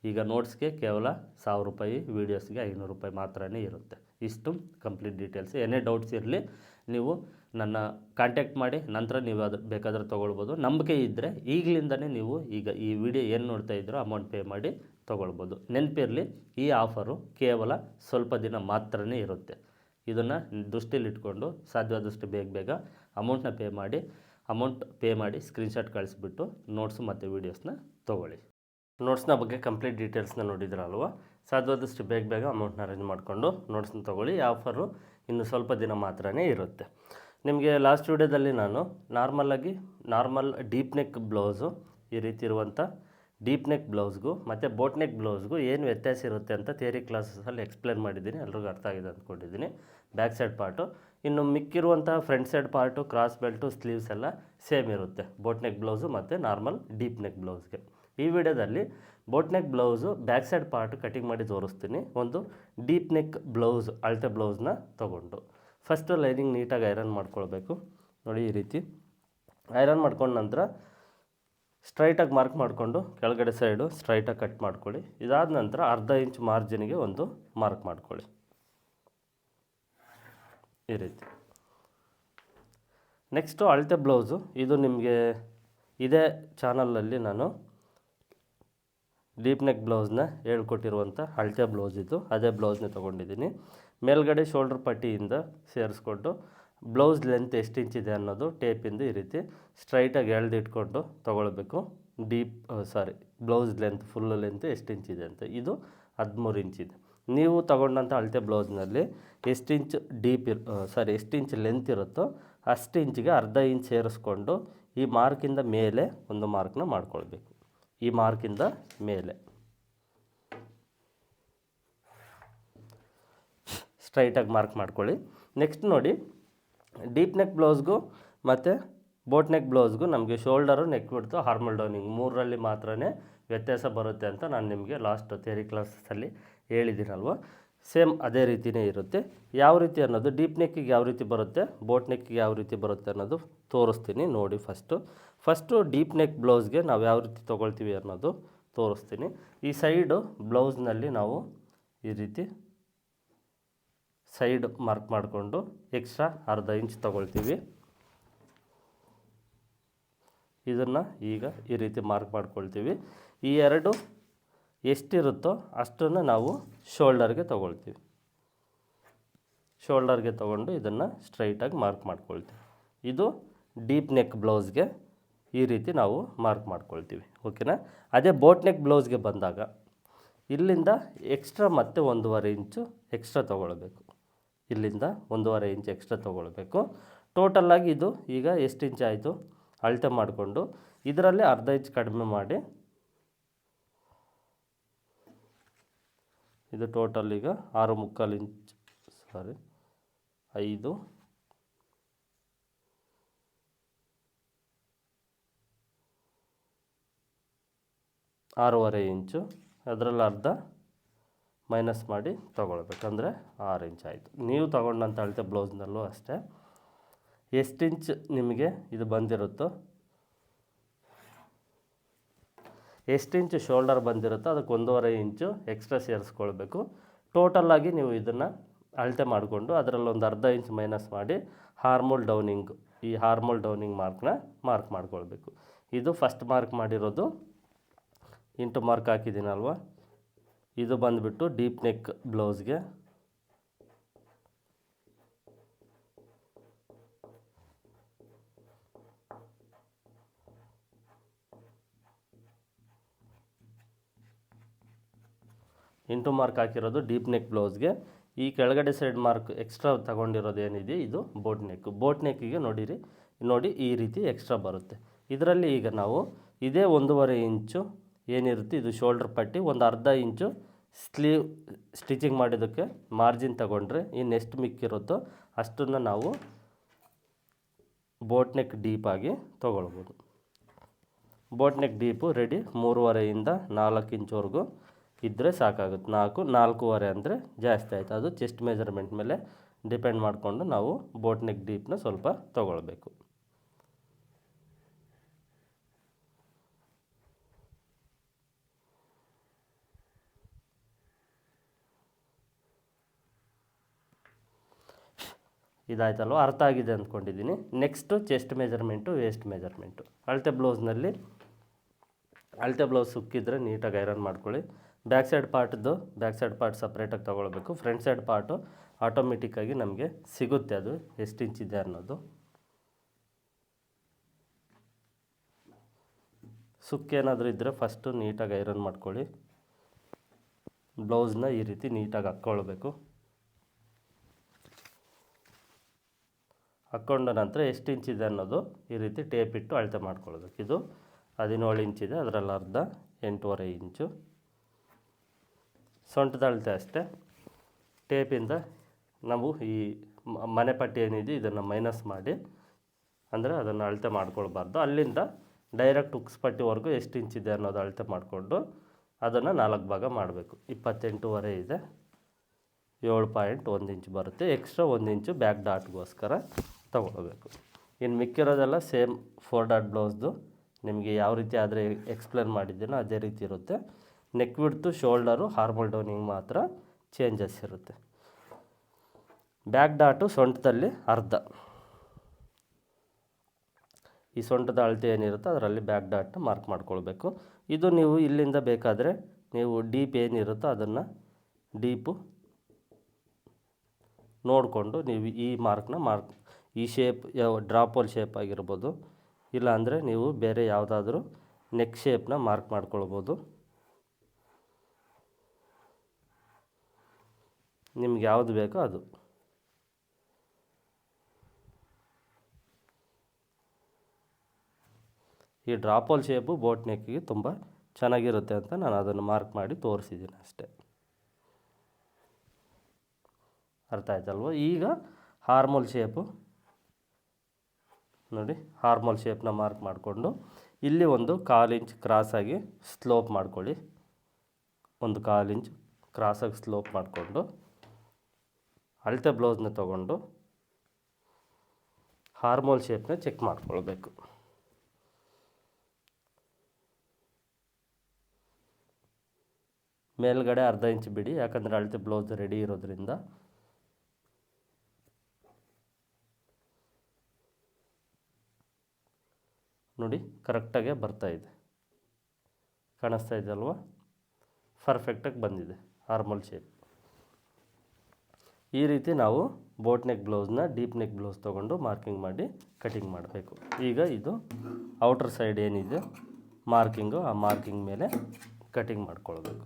ಈಗ ನೋಟ್ಸ್ಗೆ ಕೇವಲ ಸಾವಿರ ರೂಪಾಯಿ ವೀಡಿಯೋಸ್ಗೆ ಐನೂರು ರೂಪಾಯಿ ಮಾತ್ರನೇ ಇರುತ್ತೆ. ಇಷ್ಟು ಕಂಪ್ಲೀಟ್ ಡೀಟೇಲ್ಸ್ ಏನೇ ಡೌಟ್ಸ್ ಇರಲಿ, ನೀವು ನನ್ನ ಕಾಂಟ್ಯಾಕ್ಟ್ ಮಾಡಿ, ನಂತರ ನೀವು ಅದು ಬೇಕಾದರೆ ತೊಗೊಳ್ಬೋದು. ನಂಬಿಕೆ ಇದ್ದರೆ ಈಗಲಿಂದನೇ ನೀವು ಈಗ ಈ ವಿಡಿಯೋ ಏನು ನೋಡ್ತಾ ಇದ್ದೀರೋ ಅಮೌಂಟ್ ಪೇ ಮಾಡಿ ತೊಗೊಳ್ಬೋದು. ನೆನಪಿರಲಿ, ಈ ಆಫರು ಕೇವಲ ಸ್ವಲ್ಪ ದಿನ ಮಾತ್ರನೇ ಇರುತ್ತೆ. ಇದನ್ನು ದೃಷ್ಟಿಯಲ್ಲಿಟ್ಕೊಂಡು ಸಾಧ್ಯವಾದಷ್ಟು ಬೇಗ ಬೇಗ ಅಮೌಂಟ್ನ ಪೇ ಮಾಡಿ ಅಮೌಂಟ್ ಪೇ ಮಾಡಿ ಸ್ಕ್ರೀನ್ಶಾಟ್ ಕಳಿಸ್ಬಿಟ್ಟು ನೋಟ್ಸು ಮತ್ತು ವೀಡಿಯೋಸ್ನ ತೊಗೊಳ್ಳಿ. ನೋಟ್ಸ್ನ ಬಗ್ಗೆ ಕಂಪ್ಲೀಟ್ ಡೀಟೇಲ್ಸ್ನ ನೋಡಿದ್ರಲ್ವ? ಸಾಧ್ಯವಾದಷ್ಟು ಬೇಗ ಬೇಗ ಅಮೌಂಟ್ನ ಅರೇಂಜ್ ಮಾಡಿಕೊಂಡು ನೋಟ್ಸ್ನ ತೊಗೊಳ್ಳಿ. ಆಫರು ಇನ್ನು ಸ್ವಲ್ಪ ದಿನ ಮಾತ್ರನೇ ಇರುತ್ತೆ. ನಿಮಗೆ ಲಾಸ್ಟ್ ವಿಡಿಯೋದಲ್ಲಿ ನಾನು ನಾರ್ಮಲ್ಲಾಗಿ ನಾರ್ಮಲ್ ಡೀಪ್ ನೆಕ್ ಬ್ಲೌಸು ಈ ರೀತಿ ಇರುವಂಥ ಡೀಪ್ ನೆಕ್ ಬ್ಲೌಸ್ಗೂ ಮತ್ತು ಬೋಟ್ ನೆಕ್ ಬ್ಲೌಸ್ಗೂ ಏನು ವ್ಯತ್ಯಾಸ ಇರುತ್ತೆ ಅಂತ ಥಿಯರಿ ಕ್ಲಾಸಸಲ್ಲಿ ಎಕ್ಸ್ಪ್ಲೇನ್ ಮಾಡಿದ್ದೀನಿ, ಎಲ್ರಿಗೂ ಅರ್ಥ ಆಗಿದೆ ಅಂದ್ಕೊಂಡಿದ್ದೀನಿ. ಬ್ಯಾಕ್ ಸೈಡ್ ಪಾರ್ಟು ಇನ್ನು ಮಿಕ್ಕಿರುವಂಥ front side part cross belt sleeves ಎಲ್ಲ ಸೇಮ್ ಇರುತ್ತೆ ಬೋಟ್ ನೆಕ್ ಬ್ಲೌಸು ಮತ್ತು ನಾರ್ಮಲ್ ಡೀಪ್ ನೆಕ್ ಬ್ಲೌಸ್ಗೆ ಈ ವಿಡಿಯೋದಲ್ಲಿ boat neck blouse back side part cutting ಮಾಡಿ ತೋರಿಸ್ತೀನಿ, ಒಂದು ಡೀಪ್ ನೆಕ್ ಬ್ಲೌಸ್ ಅಳತೆ ಬ್ಲೌಸ್ನ ತೊಗೊಂಡು. ಫಸ್ಟು ಲೈನಿಂಗ್ ನೀಟಾಗಿ ಐರನ್ ಮಾಡ್ಕೊಳ್ಬೇಕು. ನೋಡಿ ಈ ರೀತಿ. ಐರನ್ ಮಾಡ್ಕೊಂಡ ನಂತರ ಸ್ಟ್ರೈಟಾಗಿ ಮಾರ್ಕ್ ಮಾಡಿಕೊಂಡು ಕೆಳಗಡೆ ಸೈಡು ಸ್ಟ್ರೈಟಾಗಿ ಕಟ್ ಮಾಡ್ಕೊಳ್ಳಿ. ಇದಾದ ನಂತರ ಅರ್ಧ ಇಂಚ್ ಮಾರ್ಜಿನ್ಗೆ ಒಂದು ಮಾರ್ಕ್ ಮಾಡ್ಕೊಳ್ಳಿ. ಈ ರೀತಿ. ನೆಕ್ಸ್ಟು ಅಳತೆ ಬ್ಲೌಸು. ಇದು ನಿಮಗೆ ಇದೇ ಚಾನಲಲ್ಲಿ ನಾನು ಡೀಪ್ ನೆಕ್ ಬ್ಲೌಸ್ನ ಹೇಳ್ಕೊಟ್ಟಿರುವಂಥ ಅಳತೆ ಬ್ಲೌಸ್ ಇದು. ಅದೇ ಬ್ಲೌಸ್ನ ತೊಗೊಂಡಿದ್ದೀನಿ. ಮೇಲ್ಗಡೆ ಶೋಲ್ಡ್ರ್ ಪಟ್ಟಿಯಿಂದ ಸೇರಿಸ್ಕೊಂಡು ಬ್ಲೌಸ್ ಲೆಂತ್ ಎಷ್ಟು ಇಂಚಿದೆ ಅನ್ನೋದು ಟೇಪಿಂದ ಈ ರೀತಿ ಸ್ಟ್ರೈಟಾಗಿ ಎಳೆದಿಟ್ಕೊಂಡು ತೊಗೊಳ್ಬೇಕು. Deep sorry blouse length full length ಎಷ್ಟು ಇಂಚಿದೆ ಅಂತ. ಇದು ಹದಿಮೂರು ಇಂಚಿದೆ ನೀವು ತಗೊಂಡಂಥ ಅಳತೆ ಬ್ಲೌಸ್ನಲ್ಲಿ ಎಷ್ಟು ಇಂಚ್ ಡೀಪ್ ಇರ್ ಸಾರಿ ಎಷ್ಟು ಇಂಚ್ ಲೆಂತ್ ಇರುತ್ತೋ ಅಷ್ಟು ಇಂಚಿಗೆ ಅರ್ಧ ಇಂಚ್ ಸೇರಿಸ್ಕೊಂಡು ಈ ಮಾರ್ಕಿಂದ ಮೇಲೆ ಒಂದು ಮಾರ್ಕ್ನ ಮಾಡ್ಕೊಳ್ಬೇಕು. ಈ ಮಾರ್ಕಿಂದ ಮೇಲೆ. ಸ್ಟ್ರೈಟಾಗಿ ಮಾರ್ಕ್ ಮಾಡ್ಕೊಳ್ಳಿ. ನೆಕ್ಸ್ಟ್ ನೋಡಿ ಡೀಪ್ ನೆಕ್ ಬ್ಲೌಸ್ಗೂ ಮತ್ತು ಬೋಟ್ ನೆಕ್ ಬ್ಲೌಸ್ಗೂ ನಮಗೆ ಶೋಲ್ಡರು ನೆಕ್ ಬಿಡ್ತು ಹಾರ್ಮಲ್ ಡೌನಿಂಗ್ ಮೂರರಲ್ಲಿ ಮಾತ್ರ ವ್ಯತ್ಯಾಸ ಬರುತ್ತೆ ಅಂತ ನಾನು ನಿಮಗೆ ಲಾಸ್ಟ್ ಥಿಯರಿ ಕ್ಲಾಸಲ್ಲಿ ಹೇಳಿದ್ದೀನಲ್ವ? ಸೇಮ್ ಅದೇ ರೀತಿಯೇ ಇರುತ್ತೆ. ಯಾವ ರೀತಿ ಅನ್ನೋದು ಡೀಪ್ ನೆಕ್ಕಿಗೆ ಯಾವ ರೀತಿ ಬರುತ್ತೆ ಬೋಟ್ ನೆಕ್ಕಿಗೆ ಯಾವ ರೀತಿ ಬರುತ್ತೆ ಅನ್ನೋದು ತೋರಿಸ್ತೀನಿ ನೋಡಿ ಫಸ್ಟು ಫಸ್ಟು ಡೀಪ್ ನೆಕ್ ಬ್ಲೌಸ್ಗೆ ನಾವು ಯಾವ ರೀತಿ ತೊಗೊಳ್ತೀವಿ ಅನ್ನೋದು ತೋರಿಸ್ತೀನಿ. ಈ ಸೈಡು ಬ್ಲೌಸ್ನಲ್ಲಿ ನಾವು ಈ ರೀತಿ ಸೈಡ್ ಮಾರ್ಕ್ ಮಾಡಿಕೊಂಡು ಎಕ್ಸ್ಟ್ರಾ ಅರ್ಧ ಇಂಚ್ ತಗೊಳ್ತೀವಿ. ಇದನ್ನು ಈಗ ಈ ರೀತಿ ಮಾರ್ಕ್ ಮಾಡ್ಕೊಳ್ತೀವಿ. ಈ ಎರಡು ಎಷ್ಟಿರುತ್ತೋ ಅಷ್ಟನ್ನು ನಾವು ಶೋಲ್ಡರ್ಗೆ ತೊಗೊಳ್ತೀವಿ. ಶೋಲ್ಡರ್ಗೆ ತೊಗೊಂಡು ಇದನ್ನು ಸ್ಟ್ರೈಟಾಗಿ ಮಾರ್ಕ್ ಮಾಡ್ಕೊಳ್ತೀವಿ. ಇದು ಡೀಪ್ ನೆಕ್ ಬ್ಲೌಸ್ಗೆ ಈ ರೀತಿ ನಾವು ಮಾರ್ಕ್ ಮಾಡ್ಕೊಳ್ತೀವಿ. ಓಕೆನಾ? ಅದೇ ಬೋಟ್ ನೆಕ್ ಬ್ಲೌಸ್ಗೆ ಬಂದಾಗ ಇಲ್ಲಿಂದ ಎಕ್ಸ್ಟ್ರಾ ಮತ್ತೆ ಒಂದೂವರೆ ಇಂಚು ಎಕ್ಸ್ಟ್ರಾ ತೊಗೊಳ್ಬೇಕು. ಇಲ್ಲಿಂದ ಒಂದೂವರೆ ಇಂಚ್ ಎಕ್ಸ್ಟ್ರಾ ತೊಗೊಳ್ಬೇಕು. ಟೋಟಲ್ಲಾಗಿ ಇದು ಈಗ ಎಷ್ಟು ಇಂಚ್ ಆಯಿತು? ಅಳತೆ ಮಾಡಿಕೊಂಡು ಇದರಲ್ಲೇ ಅರ್ಧ ಇಂಚ್ ಕಡಿಮೆ ಮಾಡಿ. ಇದು ಟೋಟಲ್ ಈಗ ಆರು ಮುಕ್ಕಾಲು ಇಂಚ್ ಸಾರಿ ಐದು. ಆರೂವರೆ ಇಂಚು, ಅದರಲ್ಲಿ ಅರ್ಧ ಮೈನಸ್ ಮಾಡಿ ತೊಗೊಳ್ಬೇಕಂದ್ರೆ ಆರು ಇಂಚ್ ಆಯಿತು. ನೀವು ತೊಗೊಂಡಂತ ಅಳತೆ ಬ್ಲೌಸ್ನಲ್ಲೂ ಅಷ್ಟೇ. ಎಷ್ಟು ಇಂಚ್ ನಿಮಗೆ ಇದು ಬಂದಿರುತ್ತೋ? ಎಷ್ಟು ಇಂಚು ಶೋಲ್ಡರ್ ಬಂದಿರುತ್ತೋ ಅದಕ್ಕೆ ಒಂದೂವರೆ ಇಂಚು ಎಕ್ಸ್ಟ್ರಾ ಸೇರಿಸ್ಕೊಳ್ಬೇಕು. ಟೋಟಲಾಗಿ ನೀವು ಇದನ್ನು ಅಳತೆ ಮಾಡಿಕೊಂಡು ಅದರಲ್ಲಿ ಒಂದು ಅರ್ಧ ಇಂಚ್ ಮೈನಸ್ ಮಾಡಿ ಹಾರ್ಮೋಲ್ ಡೌನಿಂಗ್, ಈ ಹಾರ್ಮೋಲ್ ಡೌನಿಂಗ್ ಮಾರ್ಕ್ನ ಮಾರ್ಕ್ ಮಾಡ್ಕೊಳ್ಬೇಕು. ಇದು ಫಸ್ಟ್ ಮಾರ್ಕ್ ಮಾಡಿರೋದು. ಇಂಟು ಮಾರ್ಕ್ ಹಾಕಿದ್ದೀನಲ್ವ? ಇದು ಬಂದುಬಿಟ್ಟು ಡೀಪ್ ನೆಕ್ ಬ್ಲೌಸ್ಗೆ. ಇಂಟು ಮಾರ್ಕ್ ಹಾಕಿರೋದು ಡೀಪ್ ನೆಕ್ ಬ್ಲೌಸ್ಗೆ. ಈ ಕೆಳಗಡೆ ಸೈಡ್ ಮಾರ್ಕ್ ಎಕ್ಸ್ಟ್ರಾ ತಗೊಂಡಿರೋದು ಏನಿದೆ? ಇದು ಬೋಟ್ ನೆಕ್. ಬೋಟ್ ನೆಕ್ಕಿಗೆ ನೋಡಿರಿ. ನೋಡಿ ಈ ರೀತಿ ಎಕ್ಸ್ಟ್ರಾ ಬರುತ್ತೆ. ಇದರಲ್ಲಿ ಈಗ ನಾವು ಇದೇ ಒಂದೂವರೆ ಇಂಚು ಏನಿರುತ್ತೆ, ಇದು ಶೋಲ್ಡ್ರ್ ಪಟ್ಟಿ. ಒಂದು ಅರ್ಧ ಇಂಚು ಸ್ಲೀವ್ ಸ್ಟಿಚಿಂಗ್ ಮಾಡಿದ್ದಕ್ಕೆ ಮಾರ್ಜಿನ್ ತಗೊಂಡ್ರೆ ಇನ್ನೆಷ್ಟು ಮಿಕ್ಕಿರುತ್ತೋ ಅಷ್ಟನ್ನು ನಾವು ಬೋಟ್ನೆಕ್ ಡೀಪಾಗಿ ತೊಗೊಳ್ಬೋದು. ಬೋಟ್ನೆಕ್ ಡೀಪು ರೆಡಿ ಮೂರುವರೆಯಿಂದ ನಾಲ್ಕು ಇಂಚ್ವರೆಗೂ ಇದ್ದರೆ ಸಾಕಾಗುತ್ತೆ. ನಾಲ್ಕು, ನಾಲ್ಕೂವರೆ ಅಂದರೆ ಜಾಸ್ತಿ ಆಯಿತು. ಅದು ಚೆಸ್ಟ್ ಮೆಜರ್ಮೆಂಟ್ ಮೇಲೆ ಡಿಪೆಂಡ್ ಮಾಡಿಕೊಂಡು ನಾವು ಬೋಟ್ನೆಕ್ ಡೀಪ್ನ ಸ್ವಲ್ಪ ತೊಗೊಳ್ಬೇಕು. ಇದಾಯ್ತಲ್ವ? ಅರ್ಥ ಆಗಿದೆ ಅಂದ್ಕೊಂಡಿದ್ದೀನಿ. Next chest measurement waist measurement ಅಳತೆ ಬ್ಲೌಸ್ನಲ್ಲಿ ಅಳತೆ ಬ್ಲೌಸ್ ಸುಕ್ಕಿದ್ರೆ ನೀಟಾಗಿ ಐರನ್ ಮಾಡ್ಕೊಳ್ಳಿ. ಬ್ಯಾಕ್ ಸೈಡ್ ಪಾರ್ಟ್ದು ಬ್ಯಾಕ್ ಸೈಡ್ ಪಾರ್ಟ್ ಸಪ್ರೇಟಾಗಿ ತೊಗೊಳ್ಬೇಕು. ಫ್ರಂಟ್ ಸೈಡ್ ಪಾರ್ಟು ಆಟೋಮೆಟಿಕ್ಕಾಗಿ ನಮಗೆ ಸಿಗುತ್ತೆ ಅದು. ಎಷ್ಟು ಇದೆ ಅನ್ನೋದು. ಸುಕ್ಕೇನಾದರೂ ಇದ್ದರೆ ಫಸ್ಟು ನೀಟಾಗಿ ಐರನ್ ಮಾಡ್ಕೊಳ್ಳಿ. ಬ್ಲೌಸ್ನ ಈ ರೀತಿ ನೀಟಾಗಿ ಹಾಕ್ಕೊಳ್ಬೇಕು. ಹಾಕ್ಕೊಂಡ ನಂತರ ಎಷ್ಟು ಇಂಚಿದೆ ಅನ್ನೋದು ಈ ರೀತಿ ಟೇಪ್ ಇಟ್ಟು ಅಳತೆ ಮಾಡ್ಕೊಳ್ಬೇಕು ಇದು ಹದಿನೇಳು ಇಂಚಿದೆ ಅದರಲ್ಲಿ ಅರ್ಧ ಎಂಟೂವರೆ ಇಂಚು. ಸೊಂಟದ ಅಳತೆ ಅಷ್ಟೇ. ಟೇಪಿಂದ ನಾವು ಈ ಮನೆ ಪಟ್ಟಿ ಏನಿದೆ ಇದನ್ನು ಮೈನಸ್ ಮಾಡಿ ಅಂದರೆ ಅದನ್ನು ಅಳತೆ ಮಾಡ್ಕೊಳ್ಬಾರ್ದು. ಅಲ್ಲಿಂದ ಡೈರೆಕ್ಟ್ ಉಕ್ಸ್ ಪಟ್ಟಿವರೆಗೂ ಎಷ್ಟು ಇಂಚಿದೆ ಅನ್ನೋದು ಅಳತೆ ಮಾಡಿಕೊಂಡು ಅದನ್ನು ನಾಲ್ಕು ಭಾಗ ಮಾಡಬೇಕು. ಇಪ್ಪತ್ತೆಂಟೂವರೆ ಇದೆ. ಏಳು ಪಾಯಿಂಟ್ ಒಂದು ಇಂಚ್ ಬರುತ್ತೆ. ಎಕ್ಸ್ಟ್ರಾ ಒಂದು ಇಂಚು ಬ್ಯಾಕ್ ಡಾಟ್ಗೋಸ್ಕರ ತೊಗೊಳ್ಬೇಕು. ಇನ್ನು ಮಿಕ್ಕಿರೋದೆಲ್ಲ ಸೇಮ್ ಫೋರ್ ಡಾಟ್ ಬ್ಲೌಸ್ದು. ನಿಮಗೆ ಯಾವ ರೀತಿ ಆದರೆ ಎಕ್ಸ್ಪ್ಲೇನ್ ಮಾಡಿದ್ದೀನೋ ಅದೇ ರೀತಿ ಇರುತ್ತೆ. Neck width shoulder armhole downing ಮಾತ್ರ ಚೇಂಜಸ್ ಇರುತ್ತೆ. ಬ್ಯಾಕ್ ಡಾಟು ಸೊಂಟದಲ್ಲಿ ಅರ್ಧ. ಈ ಸೊಂಟದ ಅಳತೆ ಏನಿರುತ್ತೋ ಅದರಲ್ಲಿ ಬ್ಯಾಕ್ ಡಾಟ್ ಮಾರ್ಕ್ ಮಾಡ್ಕೊಳ್ಬೇಕು. ಇದು ನೀವು ಇಲ್ಲಿಂದ ಬೇಕಾದರೆ ನೀವು ಡೀಪ್ ಏನಿರುತ್ತೋ ಅದನ್ನು ಡೀಪು ನೋಡಿಕೊಂಡು ನೀವು ಈ ಮಾರ್ಕ್ನ ಮಾರ್ಕ್ ಈ ಶೇಪ್ ಯಾವ ಡ್ರಾಪೋಲ್ ಶೇಪ್ ಆಗಿರ್ಬೋದು. ಇಲ್ಲಾಂದರೆ ನೀವು ಬೇರೆ ಯಾವುದಾದ್ರೂ ನೆಕ್ ಶೇಪ್ನ ಮಾರ್ಕ್ ಮಾಡ್ಕೊಳ್ಬೋದು. ನಿಮ್ಗೆ ಯಾವುದು ಬೇಕೋ ಅದು. ಈ ಡ್ರಾಪಲ್ ಶೇಪು ಬೋಟ್ ನೆಕ್ಕಿಗೆ ತುಂಬ ಚೆನ್ನಾಗಿರುತ್ತೆ ಅಂತ ನಾನು ಅದನ್ನು ಮಾರ್ಕ್ ಮಾಡಿ ತೋರಿಸಿದ್ದೀನಿ ಅಷ್ಟೇ. ಅರ್ಥ ಆಯ್ತಲ್ವ? ಈಗ ಹಾರ್ಮೋಲ್ ಶೇಪು ನೋಡಿ ಹಾರ್ಮೋಲ್ ಶೇಪ್ನ ಮಾರ್ಕ್ ಮಾಡಿಕೊಂಡು ಇಲ್ಲಿ ಒಂದು ಕಾಲು ಇಂಚ್ ಕ್ರಾಸಾಗಿ ಸ್ಲೋಪ್ ಮಾಡ್ಕೊಳ್ಳಿ. ಒಂದು ಕಾಲು ಇಂಚ್ ಕ್ರಾಸಾಗಿ ಸ್ಲೋಪ್ ಮಾಡಿಕೊಂಡು ಅಳತೆ ಬ್ಲೌಸ್ನ ತಗೊಂಡು ಹಾರ್ಮೋಲ್ ಶೇಪ್ನ ಚೆಕ್ ಮಾಡ್ಕೊಳ್ಬೇಕು. ಮೇಲ್ಗಡೆ ಅರ್ಧ ಇಂಚ್ ಬಿಡಿ, ಯಾಕಂದರೆ ಅಳತೆ ಬ್ಲೌಸ್ ರೆಡಿ ಇರೋದ್ರಿಂದ ನೋಡಿ, ಕರೆಕ್ಟಾಗೆ ಇದೆ. ಕಾಣಿಸ್ತಾ ಇದೆ ಅಲ್ವಾ? ಪರ್ಫೆಕ್ಟಾಗಿ ಬಂದಿದೆ ಆರ್ಮಲ್ ಶೇಪ್ ಈ ರೀತಿ ನಾವು ಬೋಟ್ ನೆಕ್ ಬ್ಲೌಸ್ನ ಡೀಪ್ ನೆಕ್ ಬ್ಲೌಸ್ ತೊಗೊಂಡು ಮಾರ್ಕಿಂಗ್ ಮಾಡಿ ಕಟಿಂಗ್ ಮಾಡಬೇಕು. ಈಗ ಇದು ಔಟರ್ ಸೈಡ್ ಏನಿದೆ ಮಾರ್ಕಿಂಗು ಆ ಮಾರ್ಕಿಂಗ್ ಮೇಲೆ ಕಟಿಂಗ್ ಮಾಡ್ಕೊಳ್ಬೇಕು.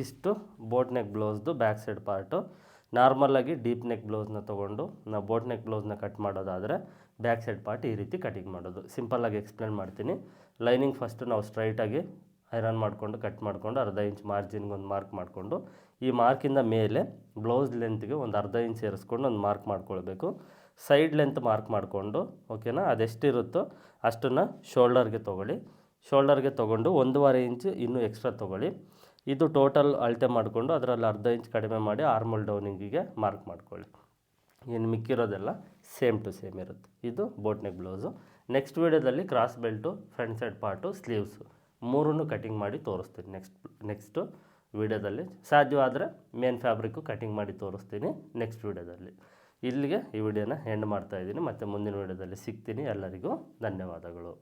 ಇಷ್ಟು ಬೋಟ್ ನೆಕ್ ಬ್ಲೌಸ್ದು ಬ್ಯಾಕ್ ಸೈಡ್ ಪಾರ್ಟು. ನಾರ್ಮಲಾಗಿ ಡೀಪ್ ನೆಕ್ ಬ್ಲೌಸ್ನ ತೊಗೊಂಡು ನಾವು ಬೋಟ್ ನೆಕ್ ಬ್ಲೌಸ್ನ ಕಟ್ ಮಾಡೋದಾದರೆ ಬ್ಯಾಕ್ ಸೈಡ್ ಪಾರ್ಟ್ ಈ ರೀತಿ ಕಟಿಂಗ್ ಮಾಡೋದು. ಸಿಂಪಲ್ಲಾಗಿ ಎಕ್ಸ್ಪ್ಲೇನ್ ಮಾಡ್ತೀನಿ. ಲೈನಿಂಗ್ ಫಸ್ಟು ನಾವು ಸ್ಟ್ರೈಟಾಗಿ ಐರನ್ ಮಾಡಿಕೊಂಡು, ಕಟ್ ಮಾಡಿಕೊಂಡು, ಅರ್ಧ ಇಂಚ್ ಮಾರ್ಜಿನ್ಗೆ ಒಂದು ಮಾರ್ಕ್ ಮಾಡಿಕೊಂಡು, ಈ ಮಾರ್ಕಿಂದ ಮೇಲೆ ಬ್ಲೌಸ್ ಲೆಂತ್ಗೆ ಒಂದು ಅರ್ಧ ಇಂಚ್ ಸೇರಿಸ್ಕೊಂಡು ಒಂದು ಮಾರ್ಕ್ ಮಾಡ್ಕೊಳ್ಬೇಕು. ಸೈಡ್ ಲೆಂತ್ ಮಾರ್ಕ್ ಮಾಡಿಕೊಂಡು, ಓಕೆನಾ, ಅದೆಷ್ಟಿರುತ್ತೋ ಅಷ್ಟನ್ನು ಶೋಲ್ಡರ್ಗೆ ತೊಗೊಳ್ಳಿ. ಶೋಲ್ಡರ್ಗೆ ತೊಗೊಂಡು ಒಂದೂವರೆ ಇಂಚ್ ಇನ್ನೂ ಎಕ್ಸ್ಟ್ರಾ ತೊಗೊಳ್ಳಿ. ಇದು ಟೋಟಲ್ ಅಳತೆ ಮಾಡಿಕೊಂಡು ಅದರಲ್ಲಿ ಅರ್ಧ ಇಂಚ್ ಕಡಿಮೆ ಮಾಡಿ ಆರ್ಮಲ್ ಡೌನಿಂಗಿಗೆ ಮಾರ್ಕ್ ಮಾಡ್ಕೊಳ್ಳಿ. ಇನ್ನು ಮಿಕ್ಕಿರೋದೆಲ್ಲ ಸೇಮ್ ಟು ಸೇಮ್ ಇರುತ್ತೆ. ಇದು ಬೋಟ್ನೆಕ್ ಬ್ಲೌಸು ನೆಕ್ಸ್ಟ್ ವೀಡಿಯೋದಲ್ಲಿ cross belt front side part sleeves ಮೂರನ್ನು ಕಟಿಂಗ್ ಮಾಡಿ ತೋರಿಸ್ತೀನಿ. ನೆಕ್ಸ್ಟ್ ನೆಕ್ಸ್ಟು ವೀಡಿಯೋದಲ್ಲಿ. ಸಾಧ್ಯವಾದರೆ ಮೇನ್ ಫ್ಯಾಬ್ರಿಕ್ಕು ಕಟಿಂಗ್ ಮಾಡಿ ತೋರಿಸ್ತೀನಿ ನೆಕ್ಸ್ಟ್ ವೀಡಿಯೋದಲ್ಲಿ. ಇಲ್ಲಿಗೆ ಈ ವಿಡಿಯೋನ ಎಂಡ್ ಮಾಡ್ತಾಯಿದ್ದೀನಿ ಮತ್ತು ಮುಂದಿನ ವೀಡಿಯೋದಲ್ಲಿ ಸಿಗ್ತೀನಿ. ಎಲ್ಲರಿಗೂ ಧನ್ಯವಾದಗಳು.